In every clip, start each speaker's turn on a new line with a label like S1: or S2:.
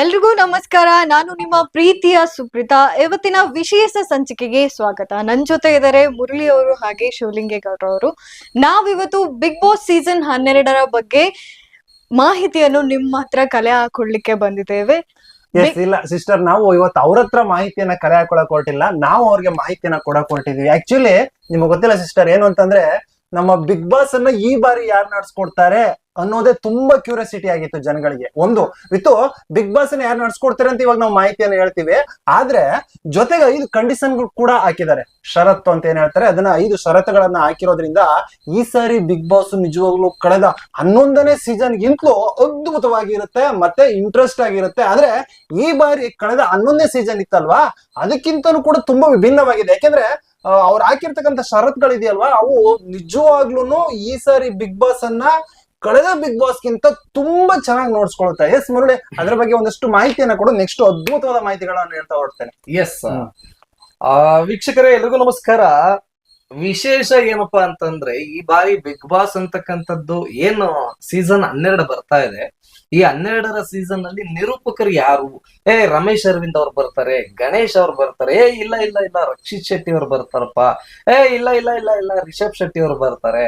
S1: ಎಲ್ರಿಗೂ ನಮಸ್ಕಾರ. ನಾನು ನಿಮ್ಮ ಪ್ರೀತಿಯ ಸುಪ್ರೀತಾ. ಇವತ್ತಿನ ವಿಶೇಷ ಸಂಚಿಕೆಗೆ ಸ್ವಾಗತ. ನನ್ ಜೊತೆ ಇದ್ದಾರೆ ಮುರಳಿ ಅವರು ಹಾಗೆ ಶಿವಲಿಂಗೇಗೌಡ ಅವರು. ನಾವಿವತ್ತು ಬಿಗ್ ಬಾಸ್ ಸೀಸನ್ ಹನ್ನೆರಡರ ಬಗ್ಗೆ ಮಾಹಿತಿಯನ್ನು ನಿಮ್ಮ ಹತ್ರ ಕಲೆ ಹಾಕೊಳ್ಳಿಕ್ಕೆ ಬಂದಿದ್ದೇವೆ.
S2: ಎಸ್ ಇಲ್ಲ ಸಿಸ್ಟರ್ ನಾವು ಇವತ್ತು ಅವ್ರ ಹತ್ರ ಮಾಹಿತಿಯನ್ನ ಕಲೆ ಹಾಕೊಳಕ್ ಹೊರಟಿಲ್ಲ. ನಾವು ಅವ್ರಿಗೆ ಮಾಹಿತಿಯನ್ನ ಕೊಡಕ್ ಹೊರಟಿದೀವಿ. ಆಕ್ಚುಲಿ ನಿಮ್ಗೆ ಗೊತ್ತಿಲ್ಲ ಸಿಸ್ಟರ್ ಏನು ಅಂತಂದ್ರೆ ನಮ್ಮ ಬಿಗ್ ಬಾಸ್ ಅನ್ನ ಈ ಬಾರಿ ಯಾರು ನಡ್ಸ್ಕೊಡ್ತಾರೆ? ಅನ್ನೋದೇ ತುಂಬಾ ಕ್ಯೂರಿಯಾಸಿಟಿ ಆಗಿತ್ತು ಜನಗಳಿಗೆ. ಒಂದು ವಿತ್ತು ಬಿಗ್ ಬಾಸ್ ಯಾರು ನಡ್ಸ್ಕೊಡ್ತಾರೆ ಅಂತ ಇವಾಗ ನಾವು ಮಾಹಿತಿಯನ್ನು ಹೇಳ್ತೀವಿ. ಆದ್ರೆ, ಜೊತೆಗೆ ಐದು ಕಂಡೀಷನ್ ಕೂಡ ಹಾಕಿದ್ದಾರೆ. ಷರತ್ತು ಅಂತ ಏನ್ ಹೇಳ್ತಾರೆ? ಅದನ್ನ ಐದು ಷರತ್ತುಗಳನ್ನ ಹಾಕಿರೋದ್ರಿಂದ ಈ ಸಾರಿ ಬಿಗ್ ಬಾಸ್ ನಿಜವಾಗ್ಲೂ ಕಳೆದ ಹನ್ನೊಂದನೇ ಸೀಸನ್ ಗಿಂತಲೂ ಅದ್ಭುತವಾಗಿರುತ್ತೆ ಮತ್ತೆ ಇಂಟ್ರೆಸ್ಟ್ ಆಗಿರುತ್ತೆ. ಆದ್ರೆ, ಈ ಬಾರಿ ಕಳೆದ ಹನ್ನೊಂದನೇ ಸೀಸನ್ ಇತ್ತಲ್ವಾ? ಅದಕ್ಕಿಂತಲೂ ಕೂಡ ತುಂಬಾ ವಿಭಿನ್ನವಾಗಿದೆ. ಯಾಕೆಂದ್ರೆ ಅವ್ರು ಹಾಕಿರ್ತಕ್ಕಂಥ ಷರತ್ಗಳಿದೆಯಲ್ವಾ ಅವು ನಿಜವಾಗ್ಲೂ ಈ ಸಾರಿ ಬಿಗ್ ಬಾಸ್ ಅನ್ನ ಕಳೆದ ಬಿಗ್ ಬಾಸ್ ಗಿಂತ ತುಂಬಾ ಚೆನ್ನಾಗಿ ನೋಡ್ಸ್ಕೊಳುತ್ತೆ ಎಸ್ ಮುರುಳಿ ಅದ್ರ ಬಗ್ಗೆ ಒಂದಷ್ಟು ಮಾಹಿತಿಯನ್ನ ಕೊಡು. ನೆಕ್ಸ್ಟ್ ಅದ್ಭುತವಾದ ಮಾಹಿತಿಗಳನ್ನ ಹೇಳ್ತಾ ಹೊರಡ್ತೇನೆ.
S3: ಎಸ್ ವೀಕ್ಷಕರೇ ಎಲ್ರಿಗೂ ನಮಸ್ಕಾರ. ವಿಶೇಷ ಏನಪ್ಪಾ ಅಂತಂದ್ರೆ ಈ ಬಾರಿ ಬಿಗ್ ಬಾಸ್ ಅಂತಕ್ಕಂಥದ್ದು ಏನು ಸೀಸನ್ ಹನ್ನೆರಡು ಬರ್ತಾ ಇದೆ. ಈ ಹನ್ನೆರಡರ ಸೀಸನ್ನಲ್ಲಿ ನಿರೂಪಕರು ಯಾರು? ಏ ರಮೇಶ್ ಅರವಿಂದ್ ಅವ್ರು ಬರ್ತಾರೆ ಗಣೇಶ್ ಅವ್ರು ಬರ್ತಾರೆ ಏ ಇಲ್ಲ ಇಲ್ಲ ಇಲ್ಲ ರಕ್ಷಿತ್ ಶೆಟ್ಟಿ ಅವ್ರು ಬರ್ತಾರಪ್ಪ ಏ ಇಲ್ಲ ಇಲ್ಲ ಇಲ್ಲ ಇಲ್ಲ ರಿಷಬ್ ಶೆಟ್ಟಿ ಅವ್ರು ಬರ್ತಾರೆ.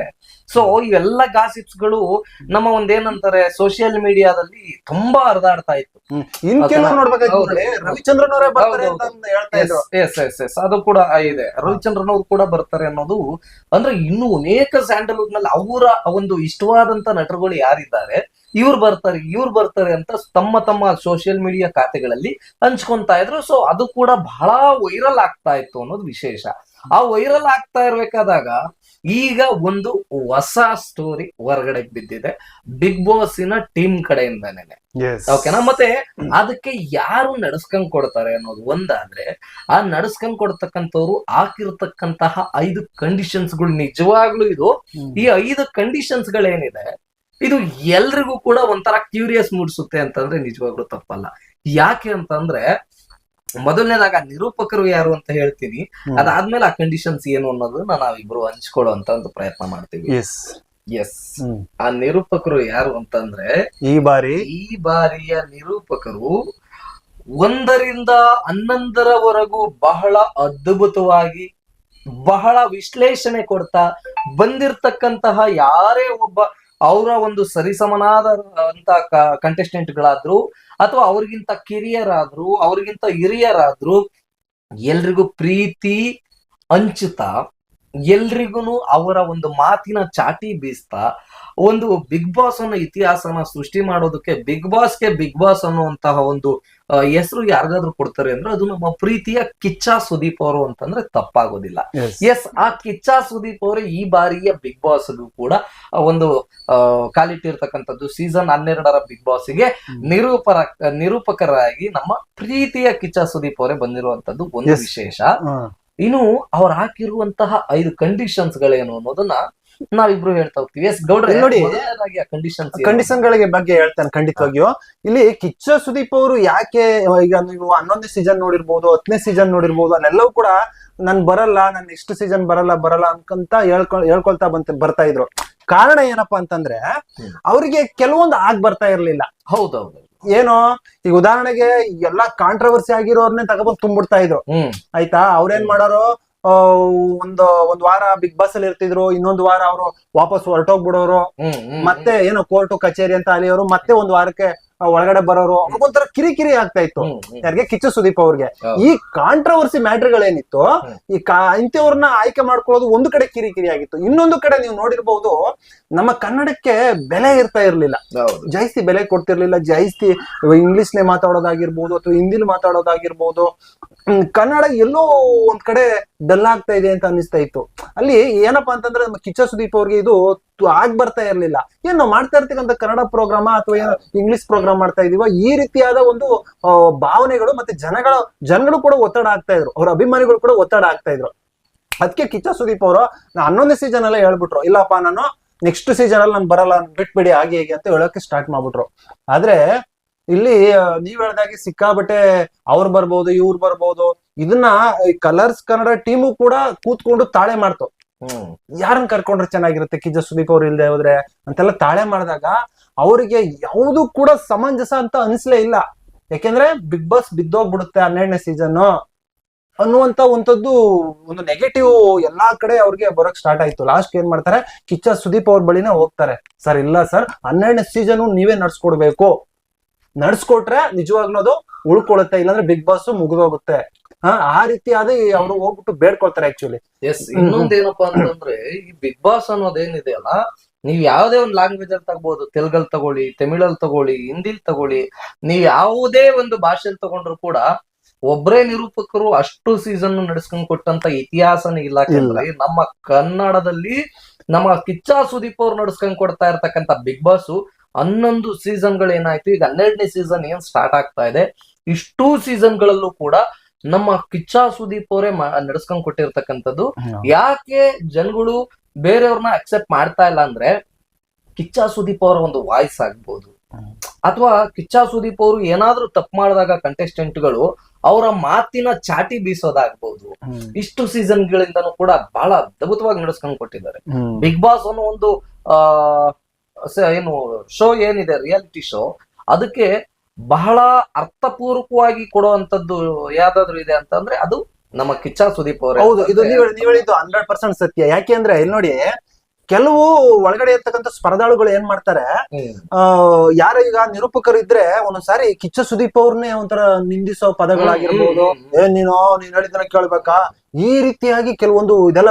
S3: ಸೊ ಇವೆಲ್ಲ ಗಾಸಿಪ್ಸ್ಗಳು ನಮ್ಮ ಒಂದೇನಂತಾರೆ ಸೋಷಿಯಲ್ ಮೀಡಿಯಾದಲ್ಲಿ ತುಂಬಾ ಹರಿದಾಡ್ತಾ ಇತ್ತು.
S2: ರವಿಚಂದ್ರನ್ ಅವರೇ ಬರ್ತಾರೆ ಅಂತ ಹೇಳ್ತಾ ಇದ್ರು.
S3: ಎಸ್ ಎಸ್ ಎಸ್ ಅದು ಕೂಡ ಇದೆ. ರವಿಚಂದ್ರನ್ ಅವ್ರು ಕೂಡ ಬರ್ತಾರೆ ಅನ್ನೋದು ಅಂದ್ರೆ ಇನ್ನು ಅನೇಕ ಸ್ಯಾಂಡಲ್ವುಡ್ನಲ್ಲಿ ಅವರ ಒಂದು ಇಷ್ಟವಾದಂತ ನಟರುಗಳು ಯಾರಿದ್ದಾರೆ? ಇವ್ರು ಬರ್ತಾರೆ ಇವ್ರು ಬರ್ತಾರೆ ಅಂತ ತಮ್ಮ ತಮ್ಮ ಸೋಷಿಯಲ್ ಮೀಡಿಯಾ ಖಾತೆಗಳಲ್ಲಿ ಹಂಚ್ಕೊಂತಾ ಇದ್ರು. ಸೊ ಅದು ಕೂಡ ಬಹಳ ವೈರಲ್ ಆಗ್ತಾ ಇತ್ತು ಅನ್ನೋದು ವಿಶೇಷ. ಆ ವೈರಲ್ ಆಗ್ತಾ ಇರ್ಬೇಕಾದಾಗ ಈಗ ಒಂದು ಹೊಸ ಸ್ಟೋರಿ ಹೊರಗಡೆ ಬಿದ್ದಿದೆ. ಬಿಗ್ ಬಾಸಿನ ಟೀಮ್ ಕಡೆಯಿಂದನೇ ಓಕೆನಾ ಮತ್ತೆ ಅದಕ್ಕೆ ಯಾರು ನಡ್ಸ್ಕೊಂಡ್ ಕೊಡ್ತಾರೆ ಅನ್ನೋದು ಒಂದಾದ್ರೆ ಆ ನಡ್ಸ್ಕೊಂಡ್ ಕೊಡ್ತಕ್ಕಂಥವ್ರು ಹಾಕಿರ್ತಕ್ಕಂತಹ ಐದು ಕಂಡೀಷನ್ಸ್ಗಳು ನಿಜವಾಗ್ಲೂ ಇದು. ಈ ಐದು ಕಂಡೀಷನ್ಸ್ ಗಳೇನಿದೆ ಇದು ಎಲ್ರಿಗೂ ಕೂಡ ಒಂಥರ ಕ್ಯೂರಿಯಸ್ ಮೂಡಿಸುತ್ತೆ ಅಂತಂದ್ರೆ ನಿಜವಾಗ್ಲೂ ತಪ್ಪಲ್ಲ. ಯಾಕೆ ಅಂತಂದ್ರೆ ಮೊದಲನೇದಾಗ ನಿರೂಪಕರು ಯಾರು ಅಂತ ಹೇಳ್ತೀನಿ. ಅದಾದ್ಮೇಲೆ ಆ ಕಂಡೀಷನ್ಸ್ ಏನು ಅನ್ನೋದನ್ನ ನಾವಿಬ್ರು ಹಂಚ್ಕೊಳ್ಳೋ ಅಂತ ಒಂದು ಪ್ರಯತ್ನ ಮಾಡ್ತೀವಿ.
S2: ಎಸ್
S3: ಎಸ್ ಆ ನಿರೂಪಕರು ಯಾರು ಅಂತಂದ್ರೆ
S2: ಈ ಬಾರಿ?
S3: ಈ ಬಾರಿಯ ನಿರೂಪಕರು ಒಂದರಿಂದ ಹನ್ನೊಂದರವರೆಗೂ ಬಹಳ ಅದ್ಭುತವಾಗಿ ಬಹಳ ವಿಶ್ಲೇಷಣೆ ಕೊಡ್ತಾ ಬಂದಿರ್ತಕ್ಕಂತಹ ಯಾರೇ ಒಬ್ಬ ಅವರ ಒಂದು ಸರಿಸಮನಾದ, ಅಂತ ಕಂಟೆಸ್ಟೆಂಟ್ ಗಳಾದ್ರು, ಅಥವಾ ಅವ್ರಿಗಿಂತ ಕಿರಿಯರಾದ್ರು, ಅವ್ರಿಗಿಂತ ಹಿರಿಯರಾದ್ರು, ಎಲ್ರಿಗೂ ಪ್ರೀತಿ ಹಂಚುತ್ತಾ ಎಲ್ರಿಗೂ ಅವರ ಒಂದು ಮಾತಿನ ಚಾಟಿ ಬೀಸ್ತಾ ಒಂದು ಬಿಗ್ ಬಾಸ್ ಅನ್ನೋ ಇತಿಹಾಸನ ಸೃಷ್ಟಿ ಮಾಡೋದಕ್ಕೆ ಬಿಗ್ ಬಾಸ್ಗೆ ಬಿಗ್ ಬಾಸ್ ಅನ್ನುವಂತಹ ಒಂದು ಹೆಸರು ಯಾರಿಗಾದ್ರೂ ಕೊಡ್ತಾರೆ ಅಂದ್ರೆ ಅದು ನಮ್ಮ ಪ್ರೀತಿಯ ಕಿಚ್ಚ ಸುದೀಪ್ ಅವರು ಅಂತಂದ್ರೆ ತಪ್ಪಾಗೋದಿಲ್ಲ. ಎಸ್ ಆ ಕಿಚ್ಚ ಸುದೀಪ್ ಅವರು ಈ ಬಾರಿಯ ಬಿಗ್ ಬಾಸ್ಗೂ ಕೂಡ ಒಂದು ಕಾಲಿಟ್ಟಿರ್ತಕ್ಕಂಥದ್ದು ಸೀಸನ್ ಹನ್ನೆರಡರ ಬಿಗ್ ಬಾಸ್ಗೆ ನಿರೂಪರ ನಿರೂಪಕರಾಗಿ ನಮ್ಮ ಪ್ರೀತಿಯ ಕಿಚ್ಚ ಸುದೀಪ್ ಅವರೇ ಬಂದಿರುವಂತದ್ದು ಒಂದು ವಿಶೇಷ. ಇನ್ನು ಅವ್ರು ಹಾಕಿರುವಂತಹ ಐದು ಕಂಡೀಷನ್ಸ್ ಗಳೇನು ಅನ್ನೋದನ್ನ ನಾವಿಬ್ರು ಹೇಳ್ತಾ ಹೋಗ್ತೀವಿ. ಎಸ್ ಗೌಡ್ರೆ
S2: ನೋಡಿ,
S3: ಕಂಡೀಷನ್ ಕಂಡೀಷನ್ಸ್
S2: ಕಂಡೀಷನ್ ಗಳಿಗೆ ಬಗ್ಗೆ ಹೇಳ್ತೇನೆ ಖಂಡಿತವಾಗಿಯೂ. ಇಲ್ಲಿ ಕಿಚ್ಚ ಸುದೀಪ್ ಅವರು ಯಾಕೆ ಈಗ ನೀವು ಹನ್ನೊಂದನೇ ಸೀಸನ್ ನೋಡಿರ್ಬೋದು ಹತ್ತನೇ ಸೀಸನ್ ನೋಡಿರ್ಬೋದು ಅಲ್ಲೆಲ್ಲವೂ ಕೂಡ ನನ್ ಬರಲ್ಲ ನನ್ ನೆಕ್ಸ್ಟ್ ಸೀಸನ್ ಬರಲ್ಲ ಬರಲ್ಲ ಅನ್ಕಂತ ಹೇಳ್ಕೊಳ್ ಹೇಳ್ಕೊಳ್ತಾ ಬಂತ ಬರ್ತಾ ಇದ್ರು. ಕಾರಣ ಏನಪ್ಪಾ ಅಂತಂದ್ರೆ ಅವ್ರಿಗೆ ಕೆಲವೊಂದು ಆಗ್ ಬರ್ತಾ ಇರ್ಲಿಲ್ಲ.
S3: ಹೌದೌದು.
S2: ಏನು? ಈಗ ಉದಾಹರಣೆಗೆ ಎಲ್ಲಾ ಕಾಂಟ್ರವರ್ಸಿ ಆಗಿರೋರ್ನೇ ತಗೊಬಂದ್ ತುಂಬಿಡ್ತಾ ಇದ್ರು. ಆಯ್ತಾ? ಅವ್ರೇನ್ ಮಾಡೋರು? ಒಂದು ಒಂದ್ ವಾರ ಬಿಗ್ ಬಾಸ್ ಅಲ್ಲಿ ಇರ್ತಿದ್ರು ಇನ್ನೊಂದ್ ವಾರ ಅವರು ವಾಪಸ್ ಹೊರಟೋಗ್ಬಿಡೋರು. ಮತ್ತೆ ಏನೋ ಕೋರ್ಟ್ ಕಚೇರಿ ಅಂತ ಅಲಿಯೋರು ಮತ್ತೆ ಒಂದ್ ವಾರಕ್ಕೆ ಒಳಗಡೆ ಬರೋರು ಒಂಥರ ಕಿರಿಕಿರಿ ಆಗ್ತಾ ಇತ್ತು. ಯಾರಿಗೆ ಕಿಚ್ಚು ಸುದೀಪ್ ಅವ್ರಿಗೆ. ಈ ಕಾಂಟ್ರವರ್ಸಿ ಮ್ಯಾಟ್ರ್ಗಳೇನಿತ್ತು ಈ ಕಾ ಇಂಥವ್ರನ್ನ ಆಯ್ಕೆ ಮಾಡ್ಕೊಳ್ಳೋದು ಒಂದು ಕಡೆ ಕಿರಿಕಿರಿ ಆಗಿತ್ತು. ಇನ್ನೊಂದು ಕಡೆ ನೀವು ನೋಡಿರ್ಬಹುದು ನಮ್ಮ ಕನ್ನಡಕ್ಕೆ ಬೆಲೆ ಇರ್ತಾ ಇರ್ಲಿಲ್ಲ. ಜಾಸ್ತಿ ಬೆಲೆ ಕೊಡ್ತಿರ್ಲಿಲ್ಲ. ಜಾಸ್ತಿ ಇಂಗ್ಲಿಷ್ನೇ ಮಾತಾಡೋದಾಗಿರ್ಬೋದು ಅಥವಾ ಹಿಂದಿಲಿ ಮಾತಾಡೋದಾಗಿರ್ಬೋದು. ಕನ್ನಡ ಎಲ್ಲೋ ಒಂದ್ ಕಡೆ ಡಲ್ ಆಗ್ತಾ ಇದೆ ಅಂತ ಅನ್ನಿಸ್ತಾ ಇತ್ತು. ಅಲ್ಲಿ ಏನಪ್ಪಾ ಅಂತಂದ್ರೆ ನಮ್ಮ ಕಿಚ್ಚ ಸುದೀಪ್ ಅವ್ರಿಗೆ ಇದು ಆಗ್ ಬರ್ತಾ ಇರ್ಲಿಲ್ಲ. ಏನ್ ನಾವು ಮಾಡ್ತಾ ಇರ್ತಕ್ಕಂಥ ಕನ್ನಡ ಪ್ರೋಗ್ರಾಮ ಅಥವಾ ಏನೋ ಇಂಗ್ಲಿಷ್ ಪ್ರೋಗ್ರಾಮ್ ಮಾಡ್ತಾ ಇದೀವ, ಈ ರೀತಿಯಾದ ಒಂದು ಭಾವನೆಗಳು ಮತ್ತೆ ಜನಗಳ, ಜನಗಳು ಕೂಡ ಒತ್ತಡ ಆಗ್ತಾ ಇದ್ರು. ಅವ್ರ ಅಭಿಮಾನಿಗಳು ಕೂಡ ಒತ್ತಡ ಆಗ್ತಾ ಇದ್ರು. ಅದಕ್ಕೆ ಕಿಚ್ಚ ಸುದೀಪ್ ಅವರು ಹನ್ನೊಂದನೇ ಸೀಸನ್ ಅಲ್ಲೇ ಹೇಳ್ಬಿಟ್ರು, ಇಲ್ಲಪ್ಪ ನಾನು ನೆಕ್ಸ್ಟ್ ಸೀಸನ್ ಅಲ್ಲಿ ನಾನು ಬರಲ್ಲ ಬಿಟ್ಬಿಡಿ, ಹಾಗೆ ಹೇಗೆ ಅಂತ ಹೇಳೋಕೆ ಸ್ಟಾರ್ಟ್ ಮಾಡ್ಬಿಟ್ರು. ಆದ್ರೆ ಇಲ್ಲಿ ನೀವ್ ಹೇಳ್ದಾಗೆ ಸಿಕ್ಕಾಬಟ್ಟೆ ಅವ್ರು ಬರ್ಬೋದು, ಇವ್ರು ಬರ್ಬೋದು, ಇದನ್ನ ಕಲರ್ಸ್ ಕನ್ನಡ ಟೀಮು ಕೂಡ ಕೂತ್ಕೊಂಡು ತಾಳೆ ಮಾಡ್ತು. ಯಾರನ್ನ ಕರ್ಕೊಂಡ್ರೆ ಚೆನ್ನಾಗಿರುತ್ತೆ? ಕಿಜ ಸುದೀಪ್ ಅವ್ರು ಇಲ್ದೆ ಹೋದ್ರೆ? ಅಂತೆಲ್ಲ ತಾಳೆ ಮಾಡಿದಾಗ ಅವರಿಗೆ ಯಾವುದು ಕೂಡ ಸಮಂಜಸ ಅಂತ ಅನ್ಸ್ಲೇ ಇಲ್ಲ. ಯಾಕೆಂದ್ರೆ ಬಿಗ್ ಬಾಸ್ ಬಿದ್ದೋಗ್ಬಿಡುತ್ತೆ ಹನ್ನೆರಡನೇ ಸೀಸನ್ ಅನ್ನುವಂತ ಒಂಥದ್ದು ಒಂದು ನೆಗೆಟಿವ್ ಎಲ್ಲಾ ಕಡೆ ಅವ್ರಿಗೆ ಬರೋಕ್ ಸ್ಟಾರ್ಟ್ ಆಯ್ತು. ಲಾಸ್ಟ್ ಏನ್ ಮಾಡ್ತಾರೆ? ಕಿಚ್ಚ ಸುದೀಪ್ ಅವ್ರ ಬಳಿನೇ ಹೋಗ್ತಾರೆ. ಸರ್, ಇಲ್ಲ ಸರ್. ಹನ್ನೆರಡನೇ ಸೀಸನ್ ನೀವೇ ನಡ್ಸ್ಕೊಡ್ಬೇಕು. ನಡ್ಸ್ಕೊಟ್ರೆ ನಿಜವಾಗ್ಲೂ ಅದು ಉಳ್ಕೊಳುತ್ತೆ. ಇಲ್ಲಾಂದ್ರೆ ಬಿಗ್ ಬಾಸ್ ಮುಗಿದೋಗುತ್ತೆ. ಆ ರೀತಿ ಆದ ಅವ್ರು ಹೋಗ್ಬಿಟ್ಟು ಬೇಡ್ಕೊಳ್ತಾರೆ ಆಕ್ಚುಲಿ
S3: ಎಸ್ ಇನ್ನೊಂದೇನಪ್ಪಾ ಅಂತಂದ್ರೆ ಈ ಬಿಗ್ ಬಾಸ್ ಅನ್ನೋದೇನಿದೆ ಅಲ್ಲ ನೀವ್ ಯಾವ್ದೇ ಒಂದು ಲ್ಯಾಂಗ್ವೇಜ್ ಅಲ್ಲಿ ತಗೋಬಹುದು ತೆಲುಗಲ್ ತಗೊಳ್ಳಿ ತಮಿಳಲ್ಲಿ ತಗೊಳ್ಳಿ ಹಿಂದಿಲ್ ತಗೊಳ್ಳಿ ನೀವ್ ಯಾವುದೇ ಒಂದು ಭಾಷೆಯಲ್ಲಿ ತಗೊಂಡ್ರು ಕೂಡ ಒಬ್ರೇ ನಿರೂಪಕರು ಅಷ್ಟು ಸೀಸನ್ ನಡೆಸ್ಕೊಂಡ್ ಕೊಟ್ಟಂತ ಇತಿಹಾಸನೇ ಇಲ್ಲ ಯಾಕಂದ್ರೆ ನಮ್ಮ ಕನ್ನಡದಲ್ಲಿ ನಮ್ಮ ಕಿಚ್ಚ ಸುದೀಪ್ ಅವ್ರು ನಡ್ಸ್ಕೊಂಡ್ ಕೊಡ್ತಾ ಇರ್ತಕ್ಕಂತ ಬಿಗ್ ಬಾಸ್ ಹನ್ನೊಂದು ಸೀಸನ್ಗಳು ಏನಾಯ್ತು ಈಗ ಹನ್ನೆರಡನೇ ಸೀಸನ್ ಏನ್ ಸ್ಟಾರ್ಟ್ ಆಗ್ತಾ ಇದೆ ಇಷ್ಟು ಸೀಸನ್ ಗಳಲ್ಲೂ ಕೂಡ ನಮ್ಮ ಕಿಚ್ಚ ಸುದೀಪ್ ಅವರೇ ನಡ್ಸ್ಕೊಂಡ್ ಕೊಟ್ಟಿರ್ತಕ್ಕಂಥದ್ದು. ಯಾಕೆ ಜನಗಳು ಬೇರೆಯವ್ರನ್ನ ಅಕ್ಸೆಪ್ಟ್ ಮಾಡ್ತಾ ಇಲ್ಲ ಅಂದ್ರೆ ಕಿಚ್ಚ ಸುದೀಪ್ ಅವರ ಒಂದು ವಾಯ್ಸ್ ಆಗ್ಬೋದು. ಅಥವಾ ಕಿಚ್ಚ ಸುದೀಪ್ ಅವರು ಏನಾದ್ರೂ ತಪ್ಪು ಮಾಡಿದಾಗ ಕಂಟೆಸ್ಟೆಂಟ್ಗಳು ಅವರ ಮಾತಿನ ಚಾಟಿ ಬೀಸೋದಾಗ್ಬೋದು. ಇಷ್ಟು ಸೀಸನ್ ಗಳಿಂದನೂ ಕೂಡ ಬಹಳ ಅದ್ಭುತವಾಗಿ ನಡೆಸ್ಕೊಂಡ್ ಕೊಟ್ಟಿದ್ದಾರೆ. ಬಿಗ್ ಬಾಸ್ ಅನ್ನೋ ಒಂದು ಆ ಏನು ಶೋ ಏನಿದೆ ರಿಯಾಲಿಟಿ ಶೋ ಅದಕ್ಕೆ ಬಹಳ ಅರ್ಥಪೂರ್ವಕವಾಗಿ ಕೊಡುವಂತದ್ದು ಯಾವ್ದಾದ್ರು ಇದೆ ಅಂತಂದ್ರೆ ಅದು ನಮ್ಮ ಕಿಚ್ಚ ಸುದೀಪ್ ಅವರೇ
S2: ಹೌದು ಇದು ನೀವು ನೀವು ಹೇಳಿದ್ದು ಹಂಡ್ರೆಡ್ ಪರ್ಸೆಂಟ್ ಸತ್ಯ. ಯಾಕೆ ಅಂದ್ರೆ ಇಲ್ಲಿ ನೋಡಿ ಕೆಲವು ಒಳಗಡೆ ಇರ್ತಕ್ಕಂಥ ಸ್ಪರ್ಧಾಳುಗಳು ಏನ್ ಮಾಡ್ತಾರೆ ಆ ಯಾರ ಈಗ ನಿರೂಪಕರು ಇದ್ರೆ ಒಂದೊಂದ್ಸಾರಿ ಕಿಚ್ಚ ಸುದೀಪ್ ಅವ್ರನ್ನೇ ಒಂಥರ ನಿಂದಿಸೋ ಪದಗಳಾಗಿರ್ಬೋದು. ಏನ್ ನೀನು ನೀನ್ ಹೇಳಿದ್ರೆ ಕೇಳ್ಬೇಕಾ? ಈ ರೀತಿಯಾಗಿ ಕೆಲವೊಂದು ಇದೆಲ್ಲ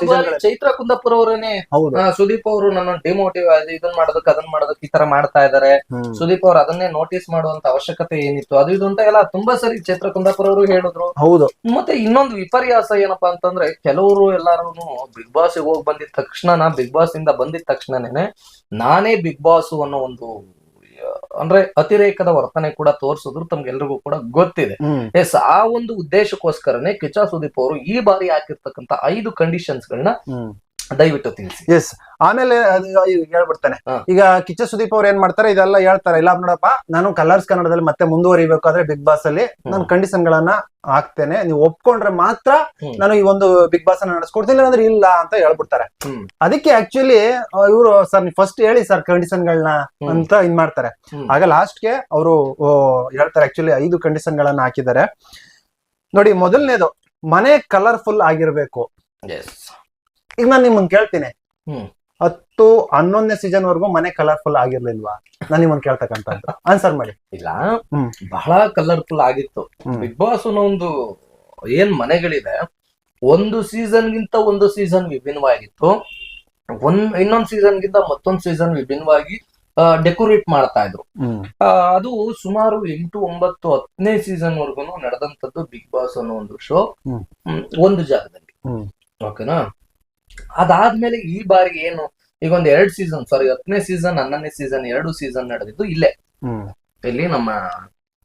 S2: ಸೀಸನ್ಗಳಲ್ಲಿ
S3: ಚೈತ್ರ ಕುಂದಾಪುರ ಅವರೇನೆ
S2: ಹೌದು
S3: ಸುದೀಪ್ ಅವರು ನನ್ನ ಡಿಮೋಟಿವ್ ಇದನ್ನ ಮಾಡೋದಕ್ಕೆ ಅದನ್ನ ಮಾಡೋದಕ್ಕೆ ಈ ತರ ಮಾಡ್ತಾ ಇದಾರೆ. ಸುದೀಪ್ ಅವ್ರು ಅದನ್ನೇ ನೋಟಿಸ್ ಮಾಡುವಂತ ಅವಶ್ಯಕತೆ ಏನಿತ್ತು? ಅದು ಇದು ಅಂತ ಎಲ್ಲ ತುಂಬಾ ಸರಿ ಚೈತ್ರ ಕುಂದಾಪುರ ಅವರು ಹೇಳಿದ್ರು.
S2: ಹೌದು.
S3: ಮತ್ತೆ ಇನ್ನೊಂದು ವಿಪರ್ಯಾಸ ಏನಪ್ಪಾ ಅಂತಂದ್ರೆ ಕೆಲವರು ಎಲ್ಲಾರು ಬಿಗ್ ಬಾಸ್ ಹೋಗಿ ಬಂದಿದ ತಕ್ಷಣ ಬಿಗ್ ಬಾಸ್ ಇಂದ ಬಂದಿದ ತಕ್ಷಣನೇ ನಾನೇ ಬಿಗ್ ಬಾಸ್ ಅನ್ನೋ ಒಂದು ಅಂದ್ರೆ ಅತಿರೇಕದ ವರ್ತನೆ ಕೂಡ ತೋರಿಸಿದ್ರು ತಮ್ಗೆಲ್ರಿಗೂ ಕೂಡ ಗೊತ್ತಿದೆ. ಎಸ್ ಆ ಒಂದು ಉದ್ದೇಶಕ್ಕೋಸ್ಕರನೇ ಕಿಚಾ ಸುದೀಪ್ ಅವರು ಈ ಬಾರಿ ಹಾಕಿರ್ತಕ್ಕಂತ ಐದು ಕಂಡೀಷನ್ಸ್ ಗಳನ್ನ ದಯವಿಟ್ಟು ತಿಳಿಸಿ
S2: ಎಸ್ ಆಮೇಲೆ ಅದು ಹೇಳ್ಬಿಡ್ತಾನೆ. ಈಗ ಕಿಚ್ಚ ಸುದೀಪ್ ಅವ್ರು ಏನ್ ಮಾಡ್ತಾರೆ? ಇದೆಲ್ಲ ಹೇಳ್ತಾರೆ. ಇಲ್ಲ ನೋಡಪ್ಪ ನಾನು ಕಲರ್ಸ್ ಕನ್ನಡದಲ್ಲಿ ಮತ್ತೆ ಮುಂದುವರಿಬೇಕಾದ್ರೆ ಬಿಗ್ ಬಾಸ್ ಅಲ್ಲಿ ನಾನು ಕಂಡೀಷನ್ ಗಳನ್ನ ಹಾಕ್ತೇನೆ. ನೀವು ಒಪ್ಕೊಂಡ್ರೆ ಮಾತ್ರ ನಾನು ಈ ಒಂದು ಬಿಗ್ ಬಾಸ್ ಅನ್ನ ನಡೆಸ್ಕೊಡ್ತೀನಿ ಅಂದ್ರೆ ಇಲ್ಲ ಅಂತ ಹೇಳ್ಬಿಡ್ತಾರೆ. ಅದಕ್ಕೆ ಆಕ್ಚುಲಿ ಇವರು ಸರ್ ಫಸ್ಟ್ ಹೇಳಿ ಸರ್ ಕಂಡೀಷನ್ ಗಳನ್ನ ಅಂತ ಇದ್ ಮಾಡ್ತಾರೆ. ಆಗ ಲಾಸ್ಟ್ಗೆ ಅವರು ಹೇಳ್ತಾರೆ ಆಕ್ಚುಲಿ ಐದು ಕಂಡೀಷನ್ ಗಳನ್ನ ಹಾಕಿದ್ದಾರೆ. ನೋಡಿ ಮೊದಲನೇದು ಮನೆ ಕಲರ್ಫುಲ್ ಆಗಿರ್ಬೇಕು. ಈಗ ನಾನು ನಿಮ್ಮನ್ ಕೇಳ್ತೀನಿ.
S3: ಹ್ಮ್.
S2: ಹತ್ತು ಹನ್ನೊಂದನೇ ಸೀಸನ್ ವರ್ಗು ಮನೆ ಕಲರ್ಫುಲ್ ಆಗಿರ್ಲಿಲ್ವಾ? ನಾನು ನಿಮ್ಮನ್ ಕೇಳ್ತಕ್ಕಂತ ಆನ್ಸರ್ ಮಾಡಿ.
S3: ಇಲ್ಲ. ಬಹಳ ಕಲರ್ಫುಲ್ ಆಗಿತ್ತು. ಬಿಗ್ ಬಾಸ್ ಅನ್ನೋ ಒಂದು ಏನ್ ಮನೆಗಳಿದೆ ಒಂದು ಸೀಸನ್ ಗಿಂತ ಒಂದು ಸೀಸನ್ ವಿಭಿನ್ನವಾಗಿತ್ತು. ಒಂದ್ ಇನ್ನೊಂದ್ ಸೀಸನ್ ಗಿಂತ ಮತ್ತೊಂದ್ ಸೀಸನ್ ವಿಭಿನ್ನವಾಗಿ ಡೆಕೋರೇಟ್ ಮಾಡ್ತಾ ಇದ್ರು. ಅದು ಸುಮಾರು ಎಂಟು ಒಂಬತ್ತು ಹತ್ತನೇ ಸೀಸನ್ ವರ್ಗು ನಡೆದಂತದ್ದು ಬಿಗ್ ಬಾಸ್ ಅನ್ನೋ ಒಂದು ಶೋ ಒಂದು ಜಾಗದಲ್ಲಿ. ಓಕೆನಾ ಅದಾದ್ಮೇಲೆ ಈ ಬಾರಿ ಏನು? ಈಗ ಒಂದ್ ಎರಡ್ ಸೀಸನ್ ಸಾರಿ ಹತ್ತನೇ ಸೀಸನ್ ಹನ್ನೊಂದನೇ ಸೀಸನ್ ಎರಡು ಸೀಸನ್ ನಡೆದಿದ್ದು ಇಲ್ಲೇ. ಇಲ್ಲಿ ನಮ್ಮ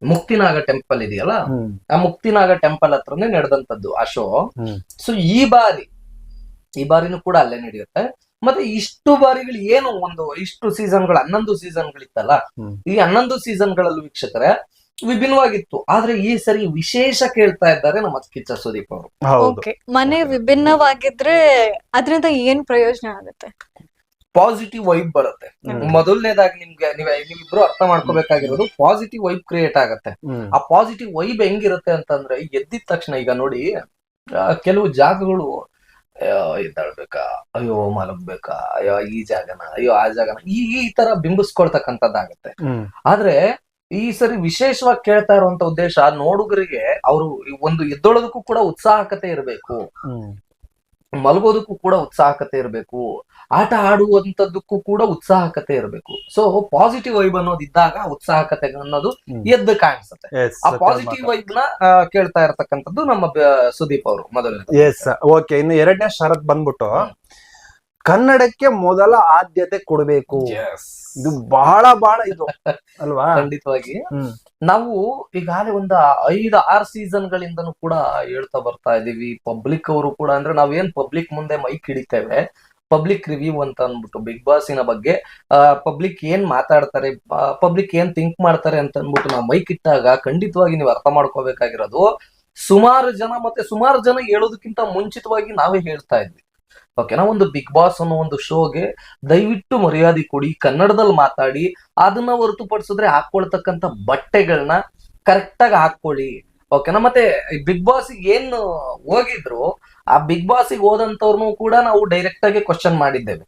S3: ಮುಕ್ತಿನಾಗ ಟೆಂಪಲ್ ಇದೆಯಲ್ಲ? ಆ ಮುಕ್ತಿನಾಗ ಟೆಂಪಲ್ ಹತ್ರನೇ ನಡೆದಂತದ್ದು ಆ ಶೋ ಸೊ ಈ ಬಾರಿ ಈ ಬಾರಿನೂ ಕೂಡ ಅಲ್ಲೇ ನಡೆಯುತ್ತೆ. ಮತ್ತೆ ಇಷ್ಟು ಬಾರಿಗಳು ಏನು ಒಂದು ಇಷ್ಟು ಸೀಸನ್ಗಳು ಹನ್ನೊಂದು ಸೀಸನ್ಗಳಿತ್ತಲ್ಲ. ಈ ಹನ್ನೊಂದು ಸೀಸನ್ಗಳಲ್ಲೂ ವೀಕ್ಷಕರೇ ವಿಭಿನ್ನವಾಗಿತ್ತು. ಆದ್ರೆ ಈ ಸರಿ ವಿಶೇಷ ಕೇಳ್ತಾ ಇದ್ದಾರೆ ನಮ್ಮ ಕಿಚ್ಚ ಸುದೀಪ್ ಅವರು.
S2: ಹೌದು.
S1: ಓಕೆ ಮನೆ ವಿಭಿನ್ನವಾಗಿದ್ರೆ ಅದರಿಂದ ಏನ್ ಪ್ರಯೋಜನ ಆಗುತ್ತೆ?
S3: ಪಾಸಿಟಿವ್ ವೈಬ್ ಬರುತ್ತೆ.
S2: ಹ್ಮ್.
S3: ಮೊದಲನೇದಾಗಿ ನಿಮ್ಗೆ ನೀವ್ ನೀವಿಬ್ರು ಅರ್ಥ ಮಾಡ್ಕೋಬೇಕಾಗಿರೋದು ಪಾಸಿಟಿವ್ ವೈಬ್ ಕ್ರಿಯೇಟ್ ಆಗತ್ತೆ.
S2: ಹ್ಮ್.
S3: ಆ ಪಾಸಿಟಿವ್ ವೈಬ್ ಹೆಂಗಿರುತ್ತೆ ಅಂತಂದ್ರೆ ಎದ್ದಿದ ತಕ್ಷಣ ಈಗ ನೋಡಿ ಆ, ಕೆಲವು ಜಾಗಗಳು ಆ, ಎದ್ದಾಳ್ಬೇಕಾ ಅಯ್ಯೋ ಮಲಗ್ಬೇಕಾ? ಅಯ್ಯೋ ಈ ಜಾಗನ ಅಯ್ಯೋ ಆ ಜಾಗನ ಈ ಈ ತರ ಬಿಂಬಿಸ್ಕೊಳ್ತಕ್ಕಂಥದ್ದಾಗತ್ತೆ.
S2: ಹ್ಮ್.
S3: ಆದ್ರೆ ಈ ಸರಿ ವಿಶೇಷವಾಗಿ ಕೇಳ್ತಾ ಇರುವಂತ ಉದ್ದೇಶ ನೋಡುಗರಿಗೆ ಅವರು ಒಂದು ಎದ್ದೊಳೋದಕ್ಕೂ ಕೂಡ ಉತ್ಸಾಹಕತೆ ಇರಬೇಕು. ಮಲಗೋದಕ್ಕೂ ಕೂಡ ಉತ್ಸಾಹಕತೆ ಇರಬೇಕು. ಆಟ ಆಡುವಂತದ್ದಕ್ಕೂ ಕೂಡ ಉತ್ಸಾಹಕತೆ ಇರಬೇಕು. ಸೊ ಪಾಸಿಟಿವ್ ವೈಬ್ ಅನ್ನೋದು ಇದ್ದಾಗ ಉತ್ಸಾಹಕತೆ ಅನ್ನೋದು. ಎದ್ದು ಕಾಣಿಸುತ್ತೆ. ಆ ಪಾಸಿಟಿವ್ ವೈಬ್ನ ಕೇಳ್ತಾ ಇರತಕ್ಕಂಥದ್ದು ನಮ್ಮ ಸುದೀಪ್ ಅವರು ಮೊದಲನೇ
S2: ಎಸ್ ಓಕೆ ಇನ್ನು ಎರಡನೇ ಷರತ್ ಬಂದ್ಬಿಟ್ಟು. ಕನ್ನಡಕ್ಕೆ ಮೊದಲ ಆದ್ಯತೆ ಕೊಡಬೇಕು. ಇದು ಬಹಳ ಬಹಳ ಇದು. ಅಲ್ವಾ?
S3: ಖಂಡಿತವಾಗಿ. ನಾವು ಈಗಾಗಲೇ ಒಂದು ಐದು ಆರ್ ಸೀಸನ್ ಗಳಿಂದನೂ ಕೂಡ ಹೇಳ್ತಾ ಬರ್ತಾ ಇದೀವಿ ಪಬ್ಲಿಕ್ ಅವರು ಕೂಡ ಅಂದ್ರೆ ನಾವೇನ್ ಪಬ್ಲಿಕ್ ಮುಂದೆ ಮೈಕ್ ಹಿಡಿತೇವೆ ಪಬ್ಲಿಕ್ ರಿವ್ಯೂ ಅಂತ ಅಂದ್ಬಿಟ್ಟು ಬಿಗ್ ಬಾಸಿನ ಬಗ್ಗೆ ಪಬ್ಲಿಕ್ ಏನ್ ಮಾತಾಡ್ತಾರೆ ಪಬ್ಲಿಕ್ ಏನ್ ಥಿಂಕ್ ಮಾಡ್ತಾರೆ ಅಂತ ಅಂದ್ಬಿಟ್ಟು ನಾವು ಮೈಕ್ ಇಟ್ಟಾಗ ಖಂಡಿತವಾಗಿ ನೀವು ಅರ್ಥ ಮಾಡ್ಕೋಬೇಕಾಗಿರೋದು ಸುಮಾರು ಜನ ಮತ್ತೆ ಸುಮಾರು ಜನ ಹೇಳೋದಕ್ಕಿಂತ ಮುಂಚಿತವಾಗಿ ನಾವೇ ಹೇಳ್ತಾ ಇದ್ವಿ. ಓಕೆನಾ ಒಂದು ಬಿಗ್ ಬಾಸ್ ಅನ್ನೋ ಒಂದು ಶೋಗೆ ದಯವಿಟ್ಟು ಮರ್ಯಾದೆ ಕೊಡಿ ಕನ್ನಡದಲ್ಲಿ ಮಾತಾಡಿ, ಅದನ್ನ ಹೊರತುಪಡಿಸಿದ್ರೆ ಹಾಕೊಳ್ತಕ್ಕಂಥ ಬಟ್ಟೆಗಳನ್ನ ಕರೆಕ್ಟ್ ಆಗಿ ಹಾಕೊಳ್ಳಿ ಓಕೆನಾ ಮತ್ತೆ ಬಿಗ್ ಬಾಸ್ ಏನು ಹೋಗಿದ್ರು, ಆ ಬಿಗ್ ಬಾಸ್ ಹೋದಂತವ್ರನ್ನು ಕೂಡ ನಾವು ಡೈರೆಕ್ಟ್ ಆಗಿ ಕ್ವಶನ್ ಮಾಡಿದ್ದೇವೆ.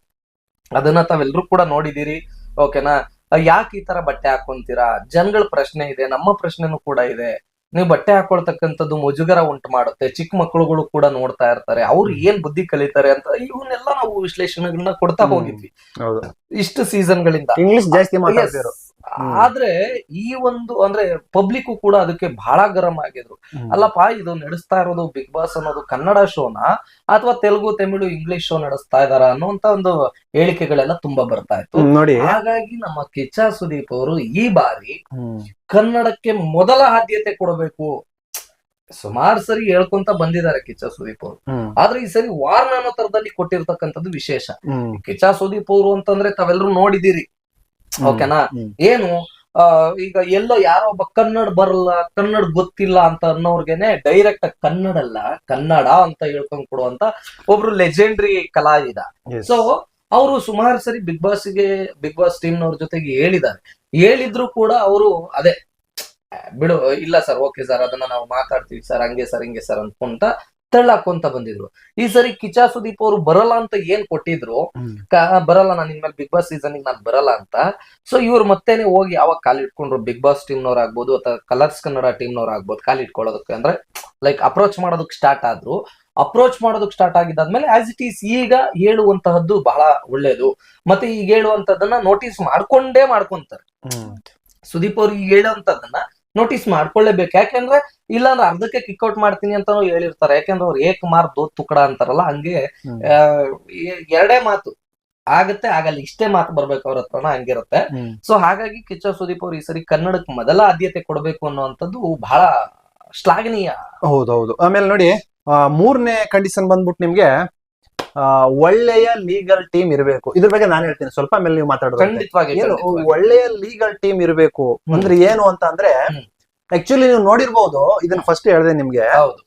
S3: ಅದನ್ನ ತಾವೆಲ್ಲರೂ ಕೂಡ ನೋಡಿದಿರಿ. ಓಕೆನಾ? ಯಾಕೆ ಈ ತರ ಬಟ್ಟೆ ಹಾಕೊಂತೀರಾ? ಜನಗಳ ಪ್ರಶ್ನೆ ಇದೆ, ನಮ್ಮ ಪ್ರಶ್ನೆನೂ ಕೂಡ ಇದೆ. ನೀವು ಬಟ್ಟೆ ಹಾಕೊಳ್ತಕ್ಕಂಥದ್ದು ಮುಜುಗರ ಉಂಟು ಮಾಡುತ್ತೆ. ಚಿಕ್ಕ ಮಕ್ಕಳುಗಳು ಕೂಡ ನೋಡ್ತಾ ಇರ್ತಾರೆ. ಅವ್ರು ಏನ್ ಬುದ್ಧಿ ಕಲಿತಾರೆ ಅಂತ ಇವನ್ನೆಲ್ಲ ನಾವು ವಿಶ್ಲೇಷಣೆಗಳನ್ನ ಕೊಡ್ತಾ. ಹೋಗಿದ್ವಿ. ಇಷ್ಟು ಸೀಸನ್ಗಳಿಂದ
S2: ಇಂಗ್ಲಿಷ್ ಜಾಸ್ತಿ.
S3: ಆದ್ರೆ ಈ ಒಂದು ಅಂದ್ರೆ ಪಬ್ಲಿಕ್ ಕೂಡ ಅದಕ್ಕೆ ಬಹಳ ಗರಂ ಆಗಿದ್ರು. ಅಲ್ಲಪ್ಪ ಇದು ನಡೆಸ್ತಾ ಇರೋದು ಬಿಗ್ ಬಾಸ್ ಅನ್ನೋದು ಕನ್ನಡ ಶೋನ ಅಥವಾ ತೆಲುಗು ತಮಿಳು ಇಂಗ್ಲಿಷ್ ಶೋ ನಡೆಸ್ತಾ ಇದಾರ ಅನ್ನುವಂತ ಒಂದು ಹೇಳಿಕೆಗಳೆಲ್ಲ ತುಂಬಾ ಬರ್ತಾ ಇತ್ತು.
S2: ನೋಡಿ.
S3: ಹಾಗಾಗಿ ನಮ್ಮ ಕಿಚ್ಚ ಸುದೀಪ್ ಅವರು ಈ ಬಾರಿ ಕನ್ನಡಕ್ಕೆ ಮೊದಲ ಆದ್ಯತೆ ಕೊಡಬೇಕು. ಸುಮಾರು ಸರಿ ಹೇಳ್ಕೊಂತ ಬಂದಿದ್ದಾರೆ ಕಿಚ್ಚ ಸುದೀಪ್ ಅವರು. ಆದ್ರೆ ಈ ಸರಿ ವಾರ್ನ ಅನ್ನೋ ತರದಲ್ಲಿ ಕೊಟ್ಟಿರ್ತಕ್ಕಂಥದ್ದು ವಿಶೇಷ. ಕಿಚ್ಚ ಸುದೀಪ್ ಅವರು ಅಂತಂದ್ರೆ ತಾವೆಲ್ಲರೂ ನೋಡಿದಿರಿ ಓಕೆನಾ? ಏನು ಆ, ಈಗ ಎಲ್ಲೋ ಯಾರೋ ಒಬ್ಬ ಕನ್ನಡ ಬರಲ್ಲ ಕನ್ನಡ ಗೊತ್ತಿಲ್ಲ ಅಂತ ಅನ್ನೋರ್ಗೆನೆ ಡೈರೆಕ್ಟ್ ಕನ್ನಡ ಅಲ್ಲ ಕನ್ನಡ ಅಂತ ಹೇಳ್ಕೊಂಡ್ ಕೊಡುವಂತ ಒಬ್ರು ಲೆಜೆಂಡ್ರಿ ಕಲಾವಿದ. ಸೊ ಅವರು ಸುಮಾರು ಸರಿ ಬಿಗ್ ಬಾಸ್ಗೆ ಬಿಗ್ ಬಾಸ್ ಟೀಮ್ ನವ್ರ ಜೊತೆಗೆ ಹೇಳಿದ್ದಾರೆ. ಹೇಳಿದ್ರು ಕೂಡ ಅವರು ಅದೇ ಬಿಡು ಇಲ್ಲ ಸರ್ ಓಕೆ ಸರ್ ಅದನ್ನ ನಾವು ಮಾತಾಡ್ತೀವಿ ಸರ್ ಹಂಗೆ ಸರ್ ಹಿಂಗೆ ಸರ್ ಅನ್ಕೊಂತ ತಳ್ಳಾಕೊಂತ ಬಂದಿದ್ರು. ಈ ಸರಿ ಕಿಚಾ ಸುದೀಪ್ ಅವರು ಬರಲ್ಲ ಅಂತ ಏನ್ ಕೊಟ್ಟಿದ್ರು? ಬರಲ್ಲ ನಾನು ಇನ್ಮೇಲೆ ಬಿಗ್ ಬಾಸ್ ಸೀಸನ್ ನಾನು ಬರಲ್ಲ ಅಂತ. ಸೊ ಇವ್ರು ಮತ್ತೇನೆ ಹೋಗಿ ಯಾವಾಗ ಕಾಲಿಟ್ಕೊಂಡ್ರು ಬಿಗ್ ಬಾಸ್ ಟೀಮ್ ಆಗ್ಬೋದು ಅಥವಾ ಕಲರ್ಸ್ ಕನ್ನಡ ಟೀಮ್ ನವ್ರು ಆಗ್ಬೋದು ಕಾಲಿಟ್ಕೊಳ್ಳೋದಕ್ಕೆ ಅಂದ್ರೆ ಲೈಕ್ ಅಪ್ರೋಚ್ ಮಾಡೋದಕ್ಕೆ ಸ್ಟಾರ್ಟ್ ಆದ್ರು. ಅಪ್ರೋಚ್ ಮಾಡೋದಕ್ಕೆ ಸ್ಟಾರ್ಟ್ ಆಗಿದ್ದಾದ್ಮೇಲೆ ಆಸ್ ಇಟ್ ಈಸ್ ಈಗ ಹೇಳುವಂತಹದ್ದು ಬಹಳ ಒಳ್ಳೇದು. ಮತ್ತೆ ಈಗ ಹೇಳುವಂತದನ್ನ ನೋಟಿಸ್ ಮಾಡ್ಕೊಂಡೇ ಮಾಡ್ಕೊಂತಾರೆ. ಸುದೀಪ್ ಅವ್ರಿಗೆ ಹೇಳುವಂತದನ್ನ ನೋಟಿಸ್ ಮಾಡ್ಕೊಳ್ಳೇಬೇಕು. ಯಾಕೆಂದ್ರೆ ಇಲ್ಲಾಂದ್ರೆ ಅರ್ಧಕ್ಕೆ ಕಿಕ್ಔಟ್ ಮಾಡ್ತೀನಿ ಅಂತಾನು ಹೇಳಿರ್ತಾರೆ. ಯಾಕೆಂದ್ರೆ ಅವ್ರು ಏಕ್ ಮಾರ್ ದೋ ತುಕಡ ಅಂತಾರಲ್ಲ ಹಂಗೆ ಆ, ಎರಡೇ ಮಾತು ಆಗತ್ತೆ ಆಗಲ್ಲ ಇಷ್ಟೇ ಮಾತು ಬರ್ಬೇಕು ಅವ್ರ ಹತ್ರನ ಹಂಗಿರುತ್ತೆ. ಸೊ ಹಾಗಾಗಿ ಕಿಚ್ಚ ಸುದೀಪ್ ಅವ್ರು ಈ ಸರಿ ಕನ್ನಡಕ್ಕೆ ಮೊದಲ ಆದ್ಯತೆ ಕೊಡಬೇಕು ಅನ್ನುವಂಥದ್ದು ಬಹಳ ಶ್ಲಾಘನೀಯ.
S2: ಹೌದೌದು. ಆಮೇಲೆ ನೋಡಿ ಮೂರನೇ ಕಂಡೀಷನ್ ಬಂದ್ಬಿಟ್ಟು ನಿಮ್ಗೆ ಒಳ್ಳೆಯ ಲೀಗಲ್ ಟೀಮ್ ಇರಬೇಕು. ಇದ್ರ ಬಗ್ಗೆ ನಾನು ಹೇಳ್ತೀನಿ. ಸ್ವಲ್ಪ ಮೇಲೆ ನೀವು ಮಾತಾಡೋದು ಏನು ಒಳ್ಳೆಯ ಲೀಗಲ್ ಟೀಮ್ ಇರಬೇಕು ಅಂದ್ರೆ ಏನು ಅಂತ ಅಂದ್ರೆ ಆಕ್ಚುಲಿ ನೀವು ನೋಡಿರ್ಬೋದು ಇದನ್ನ ಫಸ್ಟ್ ಹೇಳಿದೆ ನಿಮ್ಗೆ.
S3: ಹೌದು.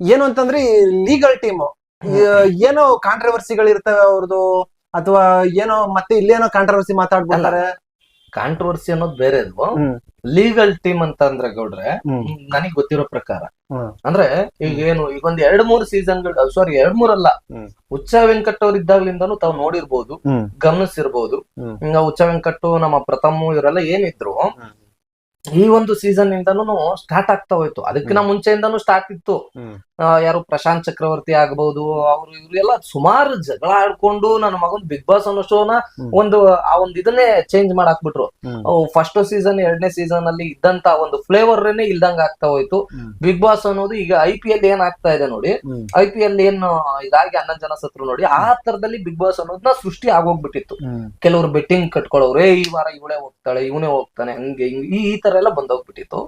S2: ಏನು ಅಂತಂದ್ರೆ ಲೀಗಲ್ ಟೀಮ್ ಏನೋ ಕಾಂಟ್ರವರ್ಸಿಗಳು ಇರ್ತವೆ ಅವ್ರದ್ದು ಅಥವಾ ಏನೋ ಮತ್ತೆ ಇಲ್ಲೇನೋ ಕಾಂಟ್ರವರ್ಸಿ ಮಾತಾಡ್ಬಿಡ್ತಾರೆ.
S3: ಕಾಂಟ್ರವರ್ಸಿ ಅನ್ನೋದು ಬೇರೆ
S2: ಅದು
S3: ಲೀಗಲ್ ಟೀಮ್ ಅಂತ ಅಂದ್ರೆ ಗೌಡ್ರೆ. ನನಗ್ ಗೊತ್ತಿರೋ ಪ್ರಕಾರ. ಅಂದ್ರೆ ಈಗ ಏನು ಈಗ ಒಂದ್ ಎರಡ್ ಮೂರು ಸೀಸನ್ ಸಾರಿ ಎರಡ್ ಮೂರಲ್ಲ. ಹುಚ್ಚ ವೆಂಕಟ್ ಅವ್ರ ಇದ್ದಾಗ್ಲಿಂದಾನು ತಾವ್ ನೋಡಿರ್ಬೋದು. ಗಮನಿಸಿರ್ಬೋದು. ಹಿಂಗ ಹುಚ್ಚ ವೆಂಕಟ್ಟು ನಮ್ಮ ಪ್ರಥಮ ಇವರೆಲ್ಲ ಏನಿದ್ರು ಈ ಒಂದು ಸೀಸನ್ ಇಂದಾನು ಸ್ಟಾರ್ಟ್ ಆಗ್ತಾ ಹೋಯ್ತು. ಅದಕ್ಕಿಂತ ಮುಂಚೆಯಿಂದಾನು ಸ್ಟಾರ್ಟ್ ಇತ್ತು. ಯಾರು ಪ್ರಶಾಂತ್ ಚಕ್ರವರ್ತಿ ಆಗ್ಬಹುದು ಅವ್ರು ಎಲ್ಲ ಸುಮಾರು ಜಗಳ ಆಡ್ಕೊಂಡು ನನ್ನ ಮಗನ್ ಬಿಗ್ ಬಾಸ್ ಅನ್ನೋ ಶೋನ ಒಂದು ಆ ಒಂದು ಇದನ್ನೇ ಚೇಂಜ್ ಮಾಡಾಕ್ಬಿಟ್ರು.
S2: ಬಿಟ್ರು
S3: ಫಸ್ಟ್ ಸೀಸನ್ ಎರಡನೇ ಸೀಸನ್ ಅಲ್ಲಿ ಇದ್ದಂತ ಒಂದು ಫ್ಲೇವರ್ ಇಲ್ದಂಗ ಆಗ್ತಾ ಹೋಯ್ತು. ಬಿಗ್ ಬಾಸ್ ಅನ್ನೋದು ಈಗ ಐ ಪಿ ಎಲ್ ಏನ್ ಆಗ್ತಾ ಇದೆ ನೋಡಿ. ಐ ಪಿ ಎಲ್ ಏನು ಇದಾಗಿ ಹನ್ನೊಂದು ಜನ ಸತ್ರು ನೋಡಿ ಆ ತರದಲ್ಲಿ ಬಿಗ್ ಬಾಸ್ ಅನ್ನೋದನ್ನ ಸೃಷ್ಟಿ ಆಗೋಗ್ಬಿಟ್ಟಿತ್ತು. ಕೆಲವರು ಬೆಟ್ಟಿಂಗ್ ಕಟ್ಕೊಳ್ಳೋರು ಏ ಈ ವಾರ ಇವಳೇ ಹೋಗ್ತಾಳೆ ಇವನೇ ಹೋಗ್ತಾನೆ ಹಂಗೆ ಈ ತರ ಎಲ್ಲ ಬಂದೋಗ್ಬಿಟ್ಟಿತ್ತು.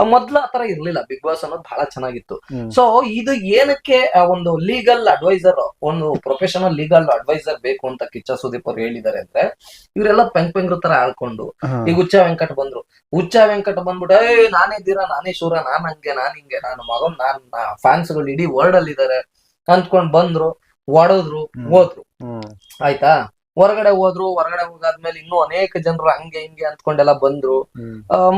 S2: ಹೋಗ್ಬಿಟ್ಟಿತ್ತು
S3: ಮೊದ್ಲು ಆ ತರ ಇರ್ಲಿಲ್ಲ ಬಿಗ್ ಬಾಸ್ ಅನ್ನೋದು ಬಹಳ ಚೆನ್ನಾಗಿತ್ತು. ಸೊ ಇದು ಏನಕ್ಕೆ ಒಂದು ಲೀಗಲ್ ಅಡ್ವೈಸರ್ ಒಂದು ಪ್ರೊಫೆಷನಲ್ ಲೀಗಲ್ ಅಡ್ವೈಸರ್ ಬೇಕು ಅಂತ ಕಿಚ್ಚ ಸುದೀಪ್ ಅವ್ರು ಹೇಳಿದ್ದಾರೆ ಅಂದ್ರೆ ಇವರೆಲ್ಲ ಪೆಂಗ್ ಪೆಂಗ್ರು ತರ ಆಳ್ಕೊಂಡು
S2: ಹ್ಮ್.
S3: ಈಗ ಹುಚ್ಚ ವೆಂಕಟ್ ಬಂದ್ರು. ಹುಚ್ಚ ವೆಂಕಟ್ ಬಂದ್ಬಿಟ್ಟು ಏ ನಾನೇ ದೀರಾ ನಾನೇ ಶೂರ ನಾನ್ ಹಂಗೆ ನಾನ್ ಹಿಂಗೆ ನಾನು ಮಗನ್ ನಾನ್ ಫ್ಯಾನ್ಸ್ಗಳು ಇಡೀ ವರ್ಲ್ಡ್ ಅಲ್ಲಿ ಇದಾರೆ ಅಂದ್ಕೊಂಡ್ ಬಂದ್ರು ಹೊಡೆದ್ರು
S2: ಹ್ಮ್.
S3: ಹೋದ್ರು. ಆಯ್ತಾ? ಹೊರಗಡೆ ಹೋದ್ರು ಹೊರಗಡೆ ಹೋಗಾದ್ಮೇಲೆ ಇನ್ನೂ ಅನೇಕ ಜನರು ಹಂಗೆ ಹಿಂಗೆ ಅಂತ್ಕೊಂಡೆಲ್ಲ ಬಂದ್ರು.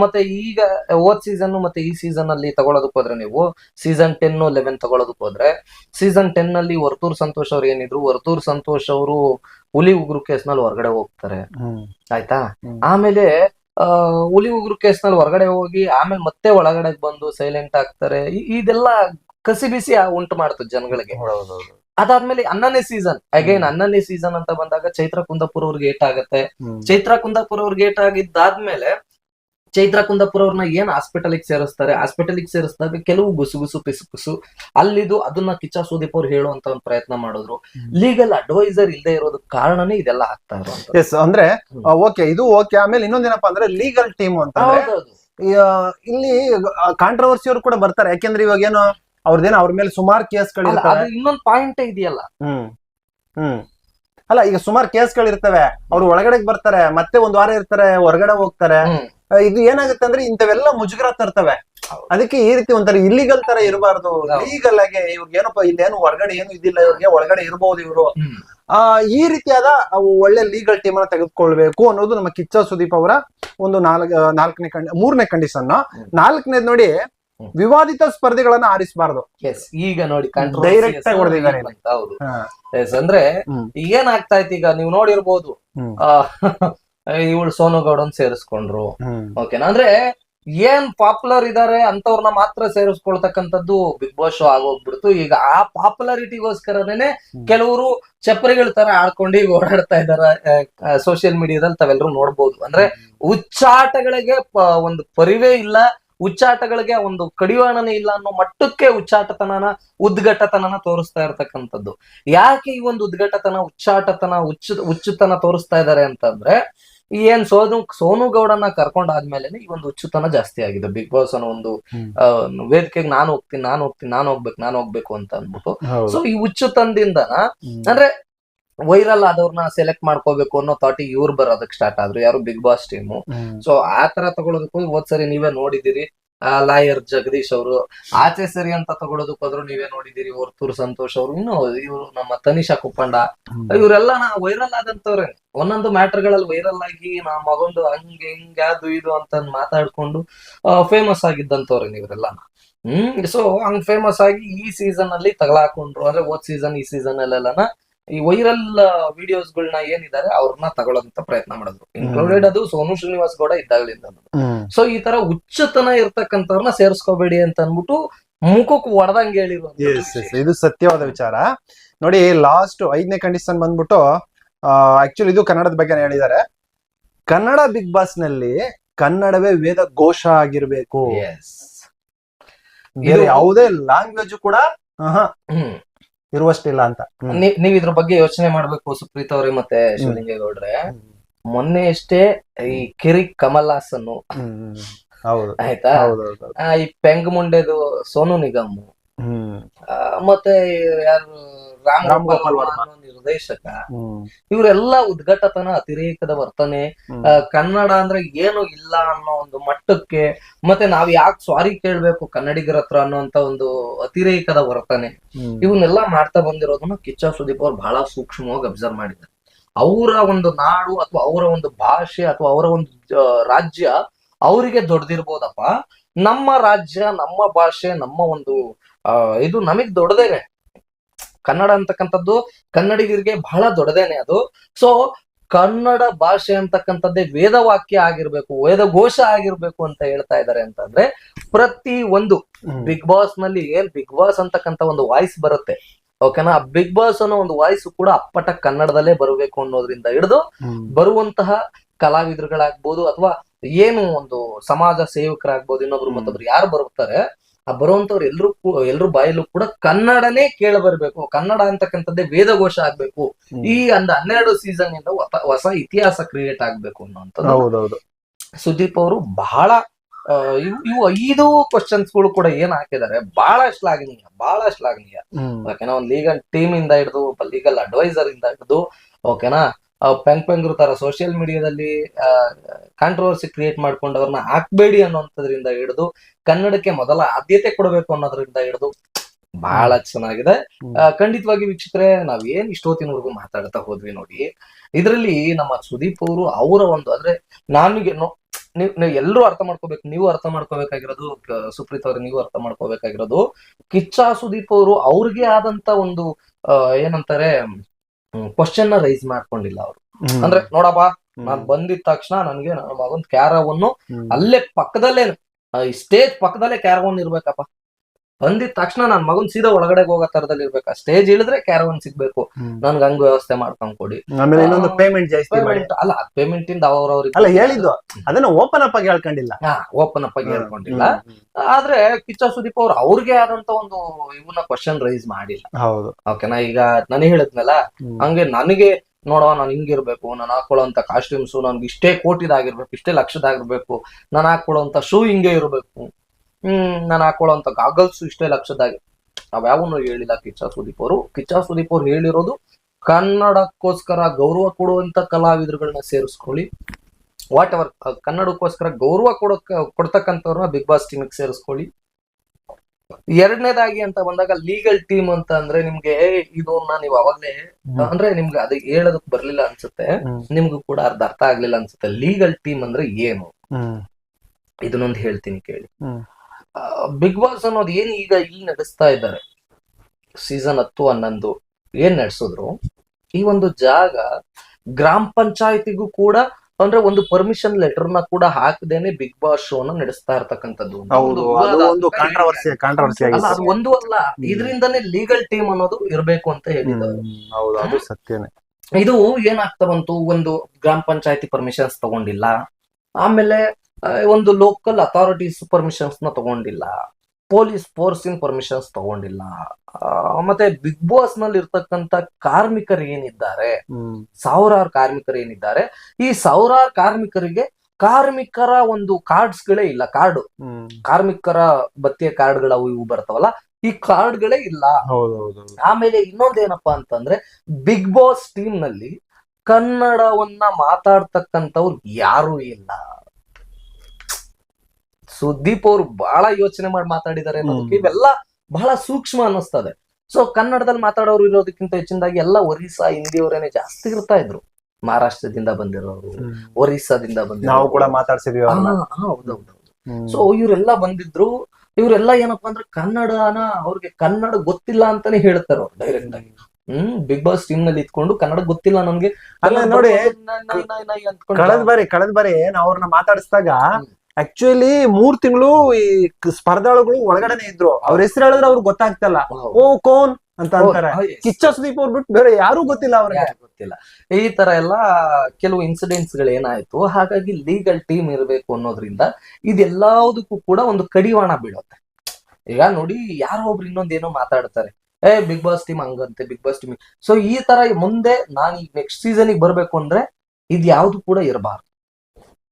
S3: ಮತ್ತೆ ಈಗ ಓದ್ ಸೀಸನ್ ಮತ್ತೆ ಈ ಸೀಸನ್ ಅಲ್ಲಿ ತಗೊಳೋದಕ್ ಹೋದ್ರೆ ನೀವು ಸೀಸನ್ ಟೆನ್ ಲೆವೆನ್ ತಗೊಳೋದಕ್ ಹೋದ್ರೆ ಸೀಸನ್ ಟೆನ್ ಅಲ್ಲಿ ವರ್ತೂರ್ ಸಂತೋಷ್ ಅವ್ರು ಏನಿದ್ರು ವರ್ತೂರ್ ಸಂತೋಷ್ ಅವರು ಹುಲಿ ಉಗ್ರು ಕೇಸ್ನಲ್ಲಿ ಹೊರಗಡೆ ಹೋಗ್ತಾರೆ. ಆಯ್ತಾ? ಆಮೇಲೆ ಆ ಹುಲಿ ಉಗ್ರು ಕೇಸ್ನಲ್ಲಿ ಹೊರಗಡೆ ಹೋಗಿ ಆಮೇಲೆ ಮತ್ತೆ ಒಳಗಡೆ ಬಂದು ಸೈಲೆಂಟ್ ಆಗ್ತಾರೆ. ಇದೆಲ್ಲ ಕಸಿ ಬಿಸಿ ಉಂಟು ಮಾಡ್ತು ಜನಗಳಿಗೆ. ಅದಾದ್ಮೇಲೆ ಅನ್ನನೇ ಸೀಸನ್ ಅಗೈನ್ ಅನ್ನನೇ ಸೀಸನ್ ಅಂತ ಬಂದಾಗ ಚೈತ್ರ ಕುಂದಾಪುರ ಅವ್ರಿಗೆ ಏಟ್ ಆಗತ್ತೆ. ಚೈತ್ರ ಕುಂದಾಪುರ ಅವ್ರಿಗೆ ಏಟ್ ಆಗಿದ್ದಾದ್ಮೇಲೆ ಚೈತ್ರ ಕುಂದಾಪುರ ಅವ್ರನ್ನ ಏನ್ ಹಾಸ್ಪಿಟಲಿಗೆ ಸೇರಿಸ್ತಾರೆ? ಹಾಸ್ಪಿಟಲಿಗೆ ಸೇರಿಸಿದಾಗ ಕೆಲವು ಗುಸುಗುಸು ಪಿಸುಗುಸು ಅಲ್ಲಿದು ಅದನ್ನ ಕಿಚ್ಚ ಸುದೀಪ್ ಅವ್ರು ಹೇಳುವಂತ ಒಂದು ಪ್ರಯತ್ನ ಮಾಡಿದ್ರು. ಲೀಗಲ್ ಅಡ್ವೈಸರ್ ಇಲ್ಲದೆ ಇರೋದ್ ಕಾರಣನೇ ಇದೆಲ್ಲ ಆಗ್ತಾ ಇರೋದು
S2: ಎಸ್ ಅಂದ್ರೆ ಓಕೆ ಇದು ಓಕೆ ಆಮೇಲೆ ಇನ್ನೊಂದೇನಪ್ಪ ಅಂದ್ರೆ ಲೀಗಲ್ ಟೀಮ್ ಅಂತ ಇಲ್ಲಿ ಕಾಂಟ್ರವರ್ಸಿ ಅವ್ರು ಕೂಡ ಬರ್ತಾರೆ. ಯಾಕೆಂದ್ರೆ ಇವಾಗ ಏನು ಅವ್ರದ್ದೇನೋ ಅವ್ರ ಮೇಲೆ ಸುಮಾರು
S3: ಕೇಸ್
S2: ಕೇಸ್ಗಳಿರ್ತವೆ
S3: ಇನ್ನೊಂದ್ ಪಾಯಿಂಟ್ ಇದೆಯಲ್ಲ.
S2: ಹ್ಮ್ ಹ್ಮ್. ಅಲ್ಲ ಈಗ ಸುಮಾರು ಕೇಸ್ಗಳಿರ್ತವೆ ಅವ್ರು ಒಳಗಡೆ ಬರ್ತಾರೆ ಮತ್ತೆ ಒಂದ್ ವಾರ ಇರ್ತಾರೆ ಹೊರಗಡೆ ಹೋಗ್ತಾರೆ. ಇದು ಏನಾಗುತ್ತೆ ಅಂದ್ರೆ ಇಂಥವೆಲ್ಲ ಮುಜುಗರ ತರ್ತವೆ. ಅದಕ್ಕೆ ಈ ರೀತಿ ಒಂಥರ ಇಲ್ಲಿಗಲ್ ತರ ಇರಬಾರ್ದು. ಲೀಗಲ್ ಆಗಿ ಇವ್ರಿಗೆ ಏನಪ್ಪ ಇಲ್ಲೇನು ಹೊರಗಡೆ ಏನು ಇದಿಲ್ಲ ಇವ್ರಿಗೆ ಒಳಗಡೆ ಇರ್ಬೋದು ಇವರು. ಆ ಈ ರೀತಿಯಾದ ಒಳ್ಳೆ ಲೀಗಲ್ ಟೀಮ್ ಅನ್ನ ತೆಗೆದುಕೊಳ್ಬೇಕು ಅನ್ನೋದು ನಮ್ಮ ಕಿಚ್ಚ ಸುದೀಪ್ ಅವರ ಒಂದು ನಾಲ್ಕ ನಾಲ್ಕನೇ ಕಂಡ ಮೂರನೇ ಕಂಡೀಷನ್. ನಾಲ್ಕನೇದ್ ನೋಡಿ. ವಿವಾದಿತ ಸ್ಪರ್ಧೆಗಳನ್ನ ಆರಿಸಬಾರ್ದು.
S3: ಎಸ್ ಈಗ ನೋಡಿ
S2: ಡೈರೆಕ್ಟ್ ಆಗಿ ಹೊಡ್ದಿದ್ದಾರೆ.
S3: ಹೌದು. ಎಸ್ ಅಂದ್ರೆ
S2: ಏನ್
S3: ಆಗ್ತಾ ಇತ್ತು ಈಗ? ನೀವು ನೋಡಿರ್ಬೋದು. ಇವಳು ಸೋನು ಗೌಡನ್ ಸೇರಿಸ್ಕೊಂಡ್ರು ಓಕೆನಾ ಅಂದ್ರೆ ಏನ್ ಪಾಪ್ಯುಲರ್ ಇದಾರೆ ಅಂತವ್ರನ್ನ ಮಾತ್ರ ಸೇರಿಸ್ಕೊಳ್ತಕ್ಕಂಥದ್ದು ಬಿಗ್ ಬಾಸ್ ಶೋ ಆಗೋಗ್ಬಿಡ್ತು. ಈಗ ಆ ಪಾಪ್ಯುಲಾರಿಟಿಗೋಸ್ಕರನೇ. ಕೆಲವರು ಚಪ್ಪರಿಗಳ ತರ ಆಡ್ಕೊಂಡು ಈಗ ಓಡಾಡ್ತಾ ಇದಾರೆ ಸೋಷಿಯಲ್ ಮೀಡಿಯಾದಲ್ಲಿ ತಾವೆಲ್ಲರೂ ನೋಡ್ಬೋದು. ಅಂದ್ರೆ ಉಚ್ಚಾಟಗಳಿಗೆ ಪ- ಒಂದು ಪರಿವೇ ಇಲ್ಲ. ಉಚ್ಚಾಟಗಳಿಗೆ ಒಂದು ಕಡಿವಾಣನೇ ಇಲ್ಲ ಅನ್ನೋ ಮಟ್ಟಕ್ಕೆ ಉಚ್ಚಾಟತನನ ಉದ್ಘಟತನನ ತೋರಿಸ್ತಾ ಇರ್ತಕ್ಕಂಥದ್ದು. ಯಾಕೆ ಈ ಒಂದು ಉದ್ಘಟತನ ಉಚ್ಚಾಟತನ ಉಚ್ಚ ಉಚ್ಚುತನ ತೋರಿಸ್ತಾ ಇದ್ದಾರೆ ಅಂತಂದ್ರೆ ಈ ಏನ್ ಸೋನು ಸೋನು ಗೌಡನ್ನ ಕರ್ಕೊಂಡಾದ್ಮೇಲೆ ಈ ಒಂದು ಉಚ್ಚುತನ ಜಾಸ್ತಿ ಆಗಿದೆ. ಬಿಗ್ ಬಾಸ್ ಅನ್ನೋ ಒಂದು. ವೇದಿಕೆಗೆ ನಾನು ಹೋಗ್ತೀನಿ ನಾನು ಹೋಗ್ತೀನಿ ನಾನು ಹೋಗ್ಬೇಕು ನಾನು ಹೋಗ್ಬೇಕು ಅಂತ ಅಂದ್ಬಿಟ್ಟು. ಸೊ ಈ
S2: ಉಚ್ಚುತನದಿಂದನ
S3: ಅಂದ್ರೆ ವೈರಲ್ ಆದವ್ರನ್ನ ಸೆಲೆಕ್ಟ್ ಮಾಡ್ಕೋಬೇಕು ಅನ್ನೋ ತಾಟಿ ಇವ್ರು ಬರೋದಕ್ಕೆ ಸ್ಟಾರ್ಟ್ ಆದ್ರು. ಯಾರು ಬಿಗ್ ಬಾಸ್ ಟೀಮು ಸೊ ಆ ತರ ತಗೊಳೋದಕ್ಕೆ ಹೋದ್ ಸರಿ ನೀವೇ ನೋಡಿದಿರಿ ಲಾಯರ್ ಜಗದೀಶ್ ಅವರು. ಆಚೆ ಸರಿ ಅಂತ ತಗೊಳೋದಕ್ಕೆ ಹೋದ್ರು ನೀವೇ ನೋಡಿದಿರಿ ಹೊರ್ತೂರು ಸಂತೋಷ್ ಅವರು ಇನ್ನು ಇವರು ನಮ್ಮ ತನಿಷಾ ಕುಪ್ಪಂಡ. ಇವರೆಲ್ಲ ನಾ ವೈರಲ್ ಆದಂತವ್ರೆ. ಒಂದೊಂದು ಮ್ಯಾಟರ್ಗಳಲ್ಲಿ ವೈರಲ್ ಆಗಿ ನಾ ಮಗೊಂದು ಹಂಗೆ ಹಿಂಗೆ ಅದು ಇದು ಅಂತ ಮಾತಾಡ್ಕೊಂಡು ಫೇಮಸ್ ಆಗಿದ್ದಂತವ್ರೆ ನೀವರೆಲ್ಲ ಹ್ಮ್ ಸೊ ಹಂಗ್ ಫೇಮಸ್ ಆಗಿ ಈ ಸೀಸನ್ ಅಲ್ಲಿ ತಗಲಾಕೊಂಡ್ರು. ಅಂದ್ರೆ ಹೋದ್ ಸೀಸನ್ ಈ ಸೀಸನ್ ಅಲ್ಲೆಲ್ಲನ ಈ ವೈರಲ್ ವಿಡಿಯೋಸ್ ಗಳನ್ನ ಏನಿದ್ದಾರೆ ಅವ್ರನ್ನ ತಗೊಳ್ಳೋಂತ ಪ್ರಯತ್ನ ಮಾಡಿದ್ರು. ಇನ್ಕ್ಲೂಡೆಡ್ ಅದು ಸೋನು ಶ್ರೀನಿವಾಸ್ ಗೌಡ ಇದ್ದಾಗಲಿಂದ. ಸೊ ಈ ತರ ಹುಚ್ಚತನ ಇರ್ತಕ್ಕಂಥವ್ರನ್ನ ಸೇರಿಸ್ಕೋಬೇಡಿ ಅಂತ ಅನ್ಬಿಟ್ಟು ಮುಖಕ್ಕೆ
S2: ಒಡದಂಗೆ
S3: ಹೇಳಿರು
S2: ಇದು ಸತ್ಯವಾದ ವಿಚಾರ. ನೋಡಿ ಲಾಸ್ಟ್ ಐದನೇ ಕಂಡೀಷನ್ ಬಂದ್ಬಿಟ್ಟು ಆಕ್ಚುಲಿ ಇದು ಕನ್ನಡದ ಬಗ್ಗೆ ಹೇಳಿದ್ದಾರೆ. ಕನ್ನಡ ಬಿಗ್ ಬಾಸ್ನಲ್ಲಿ ಕನ್ನಡವೇ ವೇದ ಘೋಷ ಆಗಿರ್ಬೇಕು. ಯಾವುದೇ ಲ್ಯಾಂಗ್ವೇಜ್ ಕೂಡ ಇರುವಷ್ಟಿಲ್ಲ ಅಂತ ಹ್ಮ್.
S3: ನೀ- ನೀವ್ ಇದ್ರ ಬಗ್ಗೆ ಯೋಚನೆ ಮಾಡ್ಬೇಕು ಸುಪ್ರೀತ್ ಅವ್ರಿ ಮತ್ತೆ ಶಿವಲಿಂಗೇಗೌಡ್ರೆ ಮೊನ್ನೆ ಎಷ್ಟೇ ಈ ಕಿರಿ ಕಮಲ್ ಹಾಸನ್
S2: ಹ್ಮ್, ಹ್ಮ್. ಹೌದು
S3: ಆಯ್ತಾ
S2: ಹೌದು ಹೌದು ಹೌದು.
S3: ಆ, ಈ ಪೆಂಗ್ ಮುಂಡೆದು ಸೋನು ನಿಗಮ್ ಆ, ಮತ್ತೆ ಯಾರು ರಾಮ್
S2: ರಾಮ್
S3: ಗೋಪಾಲ್
S2: ಗೋಪಾಲ್
S3: ವರ್ಮಾ
S2: ವರ್ಮಾ.
S3: ಅನ್ನೋ ನಿರ್ದೇಶಕ ಇವರೆಲ್ಲ ಉದ್ಘಟತನ ಅತಿರೇಕದ ವರ್ತನೆ ಆ, ಕನ್ನಡ ಅಂದ್ರೆ ಏನು ಇಲ್ಲ ಅನ್ನೋ ಒಂದು ಮಟ್ಟಕ್ಕೆ ಮತ್ತೆ ನಾವ್ ಯಾಕೆ ಸಾರಿ ಕೇಳ್ಬೇಕು ಕನ್ನಡಿಗರ ಹತ್ರ ಅನ್ನೋಂತ ಒಂದು ಅತಿರೇಕದ ವರ್ತನೆ. ಇವನ್ನೆಲ್ಲಾ ಮಾಡ್ತಾ ಬಂದಿರೋದನ್ನ ಕಿಚ್ಚ ಸುದೀಪ್ ಅವ್ರು ಬಹಳ ಸೂಕ್ಷ್ಮವಾಗಿ ಅಬ್ಸರ್ವ್ ಮಾಡಿದ್ದಾರೆ. ಅವರ ಒಂದು ನಾಡು ಅಥವಾ ಅವರ ಒಂದು ಭಾಷೆ ಅಥವಾ ಅವರ ಒಂದು ಆ, ರಾಜ್ಯ ಅವರಿಗೆ ದೊಡ್ಡದಿರ್ಬೋದಪ್ಪ ನಮ್ಮ ರಾಜ್ಯ ನಮ್ಮ ಭಾಷೆ ನಮ್ಮ ಒಂದು ಇದು ನಮಗ್ ದೊಡ್ಡದೇನೆ. ಕನ್ನಡ ಅಂತಕ್ಕಂಥದ್ದು ಕನ್ನಡಿಗರಿಗೆ ಬಹಳ ದೊಡ್ಡದೇನೆ ಅದು. ಸೊ ಕನ್ನಡ ಭಾಷೆ ಅಂತಕ್ಕಂಥದ್ದೇ ವೇದವಾಕ್ಯ ಆಗಿರ್ಬೇಕು ವೇದಘೋಷ ಆಗಿರ್ಬೇಕು ಅಂತ ಹೇಳ್ತಾ ಇದ್ದಾರೆ ಅಂತಂದ್ರೆ ಪ್ರತಿ ಒಂದು ಬಿಗ್ ಬಾಸ್ನಲ್ಲಿ ಏನ್ ಬಿಗ್ ಬಾಸ್ ಅಂತಕ್ಕಂತ ಒಂದು ವಾಯ್ಸ್ ಬರುತ್ತೆ. ಓಕೆನಾ ಬಿಗ್ ಬಾಸ್ ಅನ್ನೋ ಒಂದು ವಾಯ್ಸ್ ಕೂಡ ಅಪ್ಪಟ ಕನ್ನಡದಲ್ಲೇ ಬರಬೇಕು ಅನ್ನೋದ್ರಿಂದ ಹಿಡಿದು. ಬರುವಂತಹ ಕಲಾವಿದರುಗಳಾಗ್ಬೋದು ಅಥವಾ ಏನು ಒಂದು ಸಮಾಜ ಸೇವಕರಾಗ್ಬೋದು ಇನ್ನೊಬ್ರು. ಮತ್ತೊಬ್ರು ಯಾರು ಬರ್ತಾರೆ ಆ ಬರುವಂತವ್ರು ಎಲ್ರು ಎಲ್ರು ಬಾಯಲ್ಲೂ ಕೂಡ ಕನ್ನಡನೇ ಕೇಳ ಬರ್ಬೇಕು. ಕನ್ನಡ ಅಂತಕ್ಕಂಥದ್ದೇ ವೇದಘೋಷ ಆಗ್ಬೇಕು. ಈ ಅಂದ ಹನ್ನೆರಡು ಸೀಸನ್ ಇಂದ ಹೊಸ- ಹೊಸ ಇತಿಹಾಸ ಕ್ರಿಯೇಟ್ ಆಗ್ಬೇಕು ಅನ್ನೋಂಥದ್ದು
S2: ಹೌದೌದು.
S3: ಸುದೀಪ್ ಅವರು ಬಹಳ ಇವು ಐದು ಕ್ವಶನ್ಸ್ಗಳು ಕೂಡ ಏನ್ ಹಾಕಿದ್ದಾರೆ ಬಹಳ ಶ್ಲಾಘನೀಯ ಬಹಳ ಶ್ಲಾಘನೀಯ. ಓಕೆನಾ ಒಂದು ಲೀಗಲ್ ಟೀಮ್ ಇಂದ ಹಿಡಿದು ಲೀಗಲ್ ಅಡ್ವೈಸರ್ ಇಂದ ಹಿಡಿದು ಓಕೆನಾ ಪೆಂಗ್ ಪೆಂಗ್ರು ತರ ಸೋಷಿಯಲ್ ಮೀಡಿಯಾದಲ್ಲಿ ಕಾಂಟ್ರವರ್ಸಿ ಕ್ರಿಯೇಟ್ ಮಾಡ್ಕೊಂಡವ್ರನ್ನ ಹಾಕ್ಬೇಡಿ ಅನ್ನೋಂಥದ್ರಿಂದ ಹಿಡಿದು ಕನ್ನಡಕ್ಕೆ ಮೊದಲ ಆದ್ಯತೆ ಕೊಡಬೇಕು ಅನ್ನೋದ್ರಿಂದ ಹಿಡಿದು ಬಹಳ ಚೆನ್ನಾಗಿದೆ. ಖಂಡಿತವಾಗಿ ವೀಕ್ಷಕರೇ ನಾವ್ ಏನ್ ಇಷ್ಟೊತ್ತಿನವರೆಗೂ ಮಾತಾಡ್ತಾ ಹೋದ್ವಿ ನೋಡಿ ಇದರಲ್ಲಿ ನಮ್ಮ ಸುದೀಪ್ ಅವರು ಅವರ ಒಂದು ಅಂದ್ರೆ ನನಗೆ ನೀವ್ ನೀವು ಎಲ್ಲರೂ ಅರ್ಥ ಮಾಡ್ಕೋಬೇಕು ನೀವು ಅರ್ಥ ಮಾಡ್ಕೋಬೇಕಾಗಿರೋದು ಸುಪ್ರೀತ್ ಅವ್ರ ನೀವು ಅರ್ಥ ಮಾಡ್ಕೋಬೇಕಾಗಿರೋದು ಕಿಚ್ಚ ಸುದೀಪ್ ಅವರು ಅವ್ರಿಗೆ ಆದಂತ ಒಂದು ಏನಂತಾರೆ ಕ್ವಶನ್ನ ರೈಸ್ ಮಾಡ್ಕೊಂಡಿಲ್ಲ ಅವರು ಅಂದ್ರೆ ನೋಡಪ್ಪ. ನಾನ್ ಬಂದಿದ ತಕ್ಷಣ ನನ್ಗೆ ನನ್ನ ಮಗನ್ ಕ್ಯಾರವನ್ನು. ಅಲ್ಲೇ ಪಕ್ಕದಲ್ಲೇ ಸ್ಟೇಜ್ ಪಕ್ಕದಲ್ಲೇ ಕ್ಯಾರವನ್ ಇರ್ಬೇಕಪ್ಪ ಬಂದಿದ ತಕ್ಷಣ ನನ್ ಮಗನ್ ಸೀದಾ ಒಳಗಡೆ ಹೋಗೋ ತರದಲ್ಲಿ ಇರ್ಬೇಕು. ಸ್ಟೇಜ್ ಇಳಿದ್ರೆ ಕ್ಯಾರವನ್ ಸಿಗ್ಬೇಕು. ನನ್ಗೆ ಹಂಗ ವ್ಯವಸ್ಥೆ ಮಾಡ್ಕೊಂಡ್ ಕೊಡಿ.
S2: ಆಮೇಲೆ ಇನ್ನೊಂದು ಪೇಮೆಂಟ್ ಜಾಸ್ತಿ
S3: ಪೇಮೆಂಟ್ ಅಲ್ಲ ಪೇಮೆಂಟ್ ಇಂದ ಅವ್ರವ್ರಿಗೆ
S2: ಅಲ್ಲ ಹೇಳಿದ್ದು. ಅದನ್ನ ಓಪನ್ ಅಪ್ ಆಗಿ ಹೇಳ್ಕೊಂಡಿಲ್ಲ.
S3: ಓಪನ್ ಅಪ್ ಆಗಿ ಹೇಳ್ಕೊಂಡಿಲ್ಲ. ಆದ್ರೆ ಕಿಚ್ಚ ಸುದೀಪ್ ಅವ್ರು ಅವ್ರಿಗೆ ಆದಂತ ಒಂದು ಇವನ್ನ ಕ್ವಶನ್ ರೈಸ್ ಮಾಡಿಲ್ಲ.
S2: ಹೌದು.
S3: ಓಕೆನಾ ಈಗ ನಾನು ಹೇಳಿದ್ನಲ್ಲ. ಹಂಗೆ ನನಗೆ ನೋಡುವ ನಾನು ಹಿಂಗಿರ್ಬೇಕು ನಾನು ಹಾಕೊಳ್ಳೋಂತ ಕಾಸ್ಟ್ಯೂಮ್ಸ್ ನನ್ಗೆ ಇಷ್ಟೇ ಕೋಟಿದಾಗಿರ್ಬೇಕು ಇಷ್ಟೇ ಲಕ್ಷದಾಗಿರ್ಬೇಕು ನಾನು ಹಾಕೊಳ್ಳೋಂತ ಶೂ ಹಿಂಗೆ ಇರಬೇಕು. ಹ್ಮ್ ನಾನು ಹಾಕೊಳ್ಳೋಂತ ಗಾಗಲ್ಸ್ ಇಷ್ಟೇ ಲಕ್ಷದಾಗಿ ಅವ್ಯಾವನು ಹೇಳಿಲ್ಲ ಕಿಚ್ಚ ಸುದೀಪ್ ಅವರು. ಕಿಚ್ಚ ಸುದೀಪ್ ಅವ್ರು ಹೇಳಿರೋದು ಕನ್ನಡಕ್ಕೋಸ್ಕರ ಗೌರವ ಕೊಡುವಂತ ಕಲಾವಿದರುಗಳನ್ನ ಸೇರಿಸ್ಕೊಳ್ಳಿ. ವಾಟ್ ಎವರ್ ಕನ್ನಡಕ್ಕೋಸ್ಕರ ಗೌರವ ಕೊಡೋಕ್ ಕೊಡ್ತಕ್ಕಂಥವ್ರನ್ನ ಬಿಗ್ ಬಾಸ್ ಟೀಮಿಗೆ ಸೇರಿಸ್ಕೊಳ್ಳಿ. ಎರಡನೇದಾಗಿ ಅಂತ ಬಂದಾಗ ಲೀಗಲ್ ಟೀಮ್ ಅಂತ ಅಂದ್ರೆ ನಿಮ್ಗೆ ಇದನ್ನ ನೀವು ಅವಾಗಲೇ ಅಂದ್ರೆ ನಿಮ್ಗೆ ಅದು ಹೇಳೋದಕ್ ಬರ್ಲಿಲ್ಲ ಅನ್ಸುತ್ತೆ. ನಿಮ್ಗೂ ಕೂಡ ಅರ್ಧ ಅರ್ಥ ಆಗ್ಲಿಲ್ಲ ಅನ್ಸುತ್ತೆ. ಲೀಗಲ್ ಟೀಮ್ ಅಂದ್ರೆ ಏನು? ಇದನ್ನೊಂದು ಹೇಳ್ತೀನಿ ಕೇಳಿ. ಬಿಗ್ ಬಾಸ್ ಅನ್ನೋದು ಏನು ಈಗ ಇಲ್ಲಿ ನಡೆಸ್ತಾ ಇದ್ದಾರೆ? ಸೀಸನ್ ಹತ್ತು ಹನ್ನೊಂದು ಏನ್ ನಡೆಸಿದ್ರು? ಈ ಒಂದು ಜಾಗ ಗ್ರಾಮ ಪಂಚಾಯತಿಗೂ ಕೂಡ ಅಂದ್ರೆ ಒಂದು ಪರ್ಮಿಷನ್ ಲೆಟರ್ನ ಕೂಡ ಹಾಕದೇನೆ ಬಿಗ್ ಬಾಸ್ ಶೋನ ನಡೆಸ್ತಾ ಇರ್ತಕ್ಕಂಥದ್ದು.
S2: ಅದು ಒಂದು
S3: ಅಲ್ಲ ಇದರಿಂದಾನೇ ಲೀಗಲ್ ಟೀಮ್ ಅನ್ನೋದು ಇರಬೇಕು ಅಂತ ಹೇಳಿದ್ದಾರೆ.
S2: ಸತ್ಯನೇ.
S3: ಇದು ಏನಾಗ್ತಾ ಬಂತು? ಒಂದು ಗ್ರಾಮ ಪಂಚಾಯತಿ ಪರ್ಮಿಷನ್ಸ್ ತಗೊಂಡಿಲ್ಲ. ಆಮೇಲೆ ಒಂದು ಲೋಕಲ್ ಅಥಾರಿಟೀಸ್ ಪರ್ಮಿಷನ್ಸ್ನ ತಗೊಂಡಿಲ್ಲ. ಪೊಲೀಸ್ ಫೋರ್ಸಿನ ಪರ್ಮಿಷನ್ಸ್ ತಗೊಂಡಿಲ್ಲ. ಮತ್ತೆ ಬಿಗ್ ಬಾಸ್ನಲ್ಲಿ ಇರ್ತಕ್ಕಂತ ಕಾರ್ಮಿಕರು ಏನಿದ್ದಾರೆ? ಸಾವಿರಾರು ಕಾರ್ಮಿಕರು ಏನಿದ್ದಾರೆ? ಈ ಸಾವಿರಾರು ಕಾರ್ಮಿಕರಿಗೆ ಕಾರ್ಮಿಕರ ಒಂದು ಕಾರ್ಡ್ಸ್ ಗಳೇ ಇಲ್ಲ ಕಾರ್ಡ್
S2: ಕಾರ್ಮಿಕರ
S3: ಕಾರ್ಮಿಕರ ಭತ್ಯೆ ಗಳ ಇವು ಬರ್ತಾವಲ್ಲ ಈ
S2: ಕಾರ್ಡ್ ಗಳೇ ಇಲ್ಲ.
S3: ಆಮೇಲೆ ಇನ್ನೊಂದೇನಪ್ಪಾ ಅಂತಂದ್ರೆ ಬಿಗ್ ಬಾಸ್ ಟೀಮ್ನಲ್ಲಿ ಕನ್ನಡವನ್ನ ಮಾತಾಡ್ತಕ್ಕಂಥವ್ರು ಯಾರು ಇಲ್ಲ. ಸುದೀಪ್ ಅವ್ರು ಬಹಳ ಯೋಚನೆ ಮಾಡಿ ಮಾತಾಡಿದ್ದಾರೆ ಅನ್ನೋದಕ್ಕೆ. ಇವೆಲ್ಲ ಬಹಳ ಸೂಕ್ಷ್ಮ ಅನ್ನಿಸ್ತದೆ ಸೊ ಕನ್ನಡದಲ್ಲಿ ಮಾತಾಡೋರು ಇರೋದಕ್ಕಿಂತ ಹೆಚ್ಚಿನದಾಗಿ ಎಲ್ಲ ಒರಿಸ್ಸಾ ಹಿಂದಿಯವರೇನೆ ಜಾಸ್ತಿ ಇರ್ತಾ ಇದ್ರು ಮಹಾರಾಷ್ಟ್ರದಿಂದ ಬಂದಿರೋರು. ಒರಿಸ್ಸಾದಿಂದ
S2: ಹ್ಮ್.
S3: ಸೊ ಇವರೆಲ್ಲ ಬಂದಿದ್ರು ಇವರೆಲ್ಲ ಏನಪ್ಪಾ ಅಂದ್ರೆ ಕನ್ನಡನ ಅವ್ರಿಗೆ ಕನ್ನಡ ಗೊತ್ತಿಲ್ಲ ಅಂತಾನೆ ಹೇಳ್ತಾರೆ ಅವ್ರು ಡೈರೆಕ್ಟ್ ಆಗಿ ಹ್ಮ್ ಬಿಗ್ ಬಾಸ್ ಟೀಮ್ನಲ್ಲಿ ಇತ್ಕೊಂಡು ಕನ್ನಡ ಗೊತ್ತಿಲ್ಲ ನನ್ಗೆ
S2: ಅಲ್ಲ ನೋಡಿ, ಕಳೆದ ಬಾರಿ ಕಳೆದ ಬಾರಿ ಅವ್ರನ್ನ ಮಾತಾಡಿಸಿದಾಗ. ಆಕ್ಚುಲಿ ಮೂರ್ ತಿಂಗಳು ಈ ಸ್ಪರ್ಧಾಳುಗಳು ಒಳಗಡೆನೆ ಇದ್ರು. ಅವ್ರ ಹೆಸರು ಹೇಳಿದ್ರೆ ಅವ್ರಿಗೆ ಗೊತ್ತಾಗ್ತಲ್ಲ. ಓ ಕೋನ್ ಅಂತ ಅಂತಾರೆ. ಕಿಚ್ಚ ಸುದೀಪ್ ಅವ್ರು ಬಿಟ್ಟು ಬೇರೆ ಯಾರು ಗೊತ್ತಿಲ್ಲ ಅವ್ರಿಗೆ.
S3: ಗೊತ್ತಿಲ್ಲ. ಈ ತರ ಎಲ್ಲ ಕೆಲವು ಇನ್ಸಿಡೆಂಟ್ಸ್ಗಳು ಏನಾಯ್ತು ಹಾಗಾಗಿ ಲೀಗಲ್ ಟೀಮ್ ಇರಬೇಕು ಅನ್ನೋದ್ರಿಂದ ಇದೆಲ್ಲದಕ್ಕೂ ಕೂಡ ಒಂದು ಕಡಿವಾಣ ಬೀಳುತ್ತೆ. ಈಗ ನೋಡಿ ಯಾರೋ ಒಬ್ರು ಇನ್ನೊಂದೇನೋ ಮಾತಾಡ್ತಾರೆ. ಏ ಬಿಗ್ ಬಾಸ್ ಟೀಮ್ ಹಂಗಂತೆ ಬಿಗ್ ಬಾಸ್ ಟೀಮ್ ಸೊ ಈ ತರ ಮುಂದೆ ನಾನು ಈಗ ನೆಕ್ಸ್ಟ್ ಸೀಸನ್ ಬರ್ಬೇಕು ಅಂದ್ರೆ ಇದ್ ಯಾವ್ದು ಕೂಡ ಇರಬಾರ್ದು.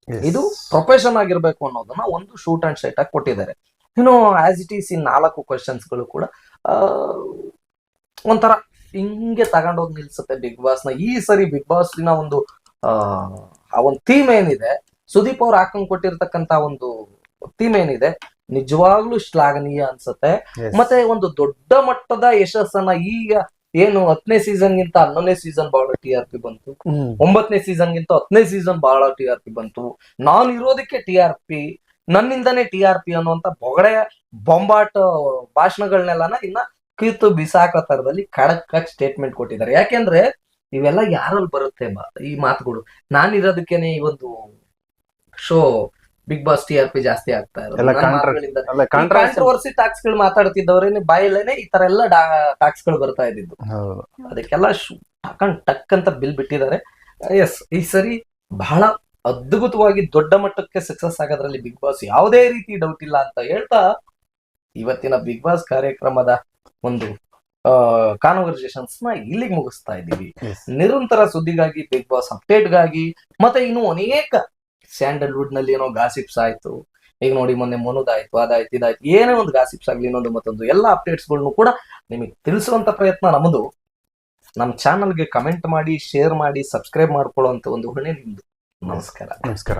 S3: ಇದು ಪ್ರೊಫೆಷನ್ ಆಗಿರ್ಬೇಕು ಅನ್ನೋದನ್ನ ಒಂದು ಶೂಟ್ ಅಂಡ್ ಶೈಟ್ ಆಗಿ ಕೊಟ್ಟಿದ್ದಾರೆ. ಇನ್ನು ಆಸ್ ಇಟ್ ಈಸ್ ಇನ್ ನಾಲ್ಕು ಕ್ವಶನ್ಸ್ಗಳು ಕೂಡ ಆ, ಒಂಥರ ಹಿಂಗೆ ತಗೊಂಡೋಗಿ ನಿಲ್ಸುತ್ತೆ ಬಿಗ್ ಬಾಸ್ನ. ಈ ಸರಿ ಬಿಗ್ ಬಾಸ್ನ ಒಂದು ಆ ಆ ಒಂದು ಥೀಮ್ ಏನಿದೆ ಸುದೀಪ್ ಅವ್ರು ಹಾಕೊಂಡ್ ಕೊಟ್ಟಿರ್ತಕ್ಕಂತ ಒಂದು ಥೀಮ್ ಏನಿದೆ ನಿಜವಾಗ್ಲೂ ಶ್ಲಾಘನೀಯ ಅನ್ಸುತ್ತೆ. ಮತ್ತೆ ಒಂದು ದೊಡ್ಡ ಮಟ್ಟದ ಯಶಸ್ಸನ್ನ ಈಗ ಏನು ಹತ್ತನೇ ಸೀಸನ್ ಗಿಂತ ಹನ್ನೊಂದನೇ ಸೀಸನ್ ಬಹಳ ಟಿ ಆರ್ ಪಿ ಬಂತು. ಒಂಬತ್ತನೇ ಸೀಸನ್ ಗಿಂತ ಹತ್ತನೇ ಸೀಸನ್ ಬಹಳ ಟಿ ಆರ್ ಪಿ ಬಂತು. ನಾನು ಇರೋದಕ್ಕೆ ಟಿ ಆರ್ ಪಿ ನನ್ನಿಂದನೇ ಟಿ ಆರ್ ಪಿ ಅನ್ನುವಂತ ಬೊಗಡೆ ಬೊಂಬಾಟ್ ಭಾಷಣಗಳನ್ನೆಲ್ಲನ ಇನ್ನ ಕಿತ್ತು ಬಿಸಾಕೋ ತರದಲ್ಲಿ ಖಡಕ್ ಸ್ಟೇಟ್ಮೆಂಟ್ ಕೊಟ್ಟಿದ್ದಾರೆ. ಯಾಕೆಂದ್ರೆ ಇವೆಲ್ಲ ಯಾರಲ್ಲಿ ಬರುತ್ತೆ ಈ ಮಾತುಗಳು. ನಾನಿರೋದಕ್ಕೇನೆ ಈ ಒಂದು show Bigg Boss T R P ಜಾಸ್ತಿ ಆಗ್ತಾ ಇರೋದು. ಕಾಂಟ್ರವರ್ಸಿ ಟಾಕ್ಸ್ಗಳು ಮಾತಾಡ್ತಿದ್ದವ್ರೇನೆ ಬಾಯಲ್ಲೇನೆ ಈ ತರ ಎಲ್ಲ ಟಾಕ್ಸ್ಗಳು ಬರ್ತಾ ಇದ್ದಿದ್ದು. ಅದಕ್ಕೆಲ್ಲ ಹಾಕೊಂಡ್ ಟಕ್ ಅಂತ ಬಿಲ್ ಬಿಟ್ಟಿದ್ದಾರೆ. ಎಸ್ ಈ ಸರಿ ಬಹಳ ಅದ್ಭುತವಾಗಿ ದೊಡ್ಡ ಮಟ್ಟಕ್ಕೆ ಸಕ್ಸಸ್ ಆಗೋದ್ರಲ್ಲಿ ಬಿಗ್ ಬಾಸ್ ಯಾವುದೇ ರೀತಿ ಡೌಟ್ ಇಲ್ಲ ಅಂತ ಹೇಳ್ತಾ ಇವತ್ತಿನ ಬಿಗ್ ಬಾಸ್ ಕಾರ್ಯಕ್ರಮದ ಒಂದು ಕಾನ್ವರ್ಸೇಷನ್ಸ್ನ ಇಲ್ಲಿಗೆ ಮುಗಿಸ್ತಾ ಇದ್ದೀವಿ. ನಿರಂತರ ಸುದ್ದಿಗಾಗಿ ಬಿಗ್ ಬಾಸ್ ಅಪ್ಡೇಟ್ಗಾಗಿ ಮತ್ತೆ ಇನ್ನು ಅನೇಕ ಸ್ಯಾಂಡಲ್ವುಡ್ನಲ್ಲಿ ಏನೋ ಗಾಸಿಪ್ಸ್ ಆಯ್ತು. ಈಗ ನೋಡಿ ಮೊನ್ನೆ ಮನುದಾಯ್ತು, ಅದಾಯ್ತು, ಇದಾಯ್ತು. ಏನೇ ಒಂದು ಗಾಸಿಪ್ಸ್ ಆಗ್ಲಿ, ಇನ್ನೊಂದು ಮತ್ತೊಂದು ಎಲ್ಲ ಅಪ್ಡೇಟ್ಸ್ಗಳನ್ನು ಕೂಡ ನಿಮಗೆ ತಿಳಿಸುವಂತ ಪ್ರಯತ್ನ ನಮ್ಮದು ನಮ್ಮ ಚಾನಲ್ಗೆ ಕಮೆಂಟ್ ಮಾಡಿ ಶೇರ್ ಮಾಡಿ ಸಬ್ಸ್ಕ್ರೈಬ್ ಮಾಡ್ಕೊಳ್ಳುವಂತ ಒಂದು ಹೊಣೆ ನಿಮ್ದು. ನಮಸ್ಕಾರ.
S2: ನಮಸ್ಕಾರ.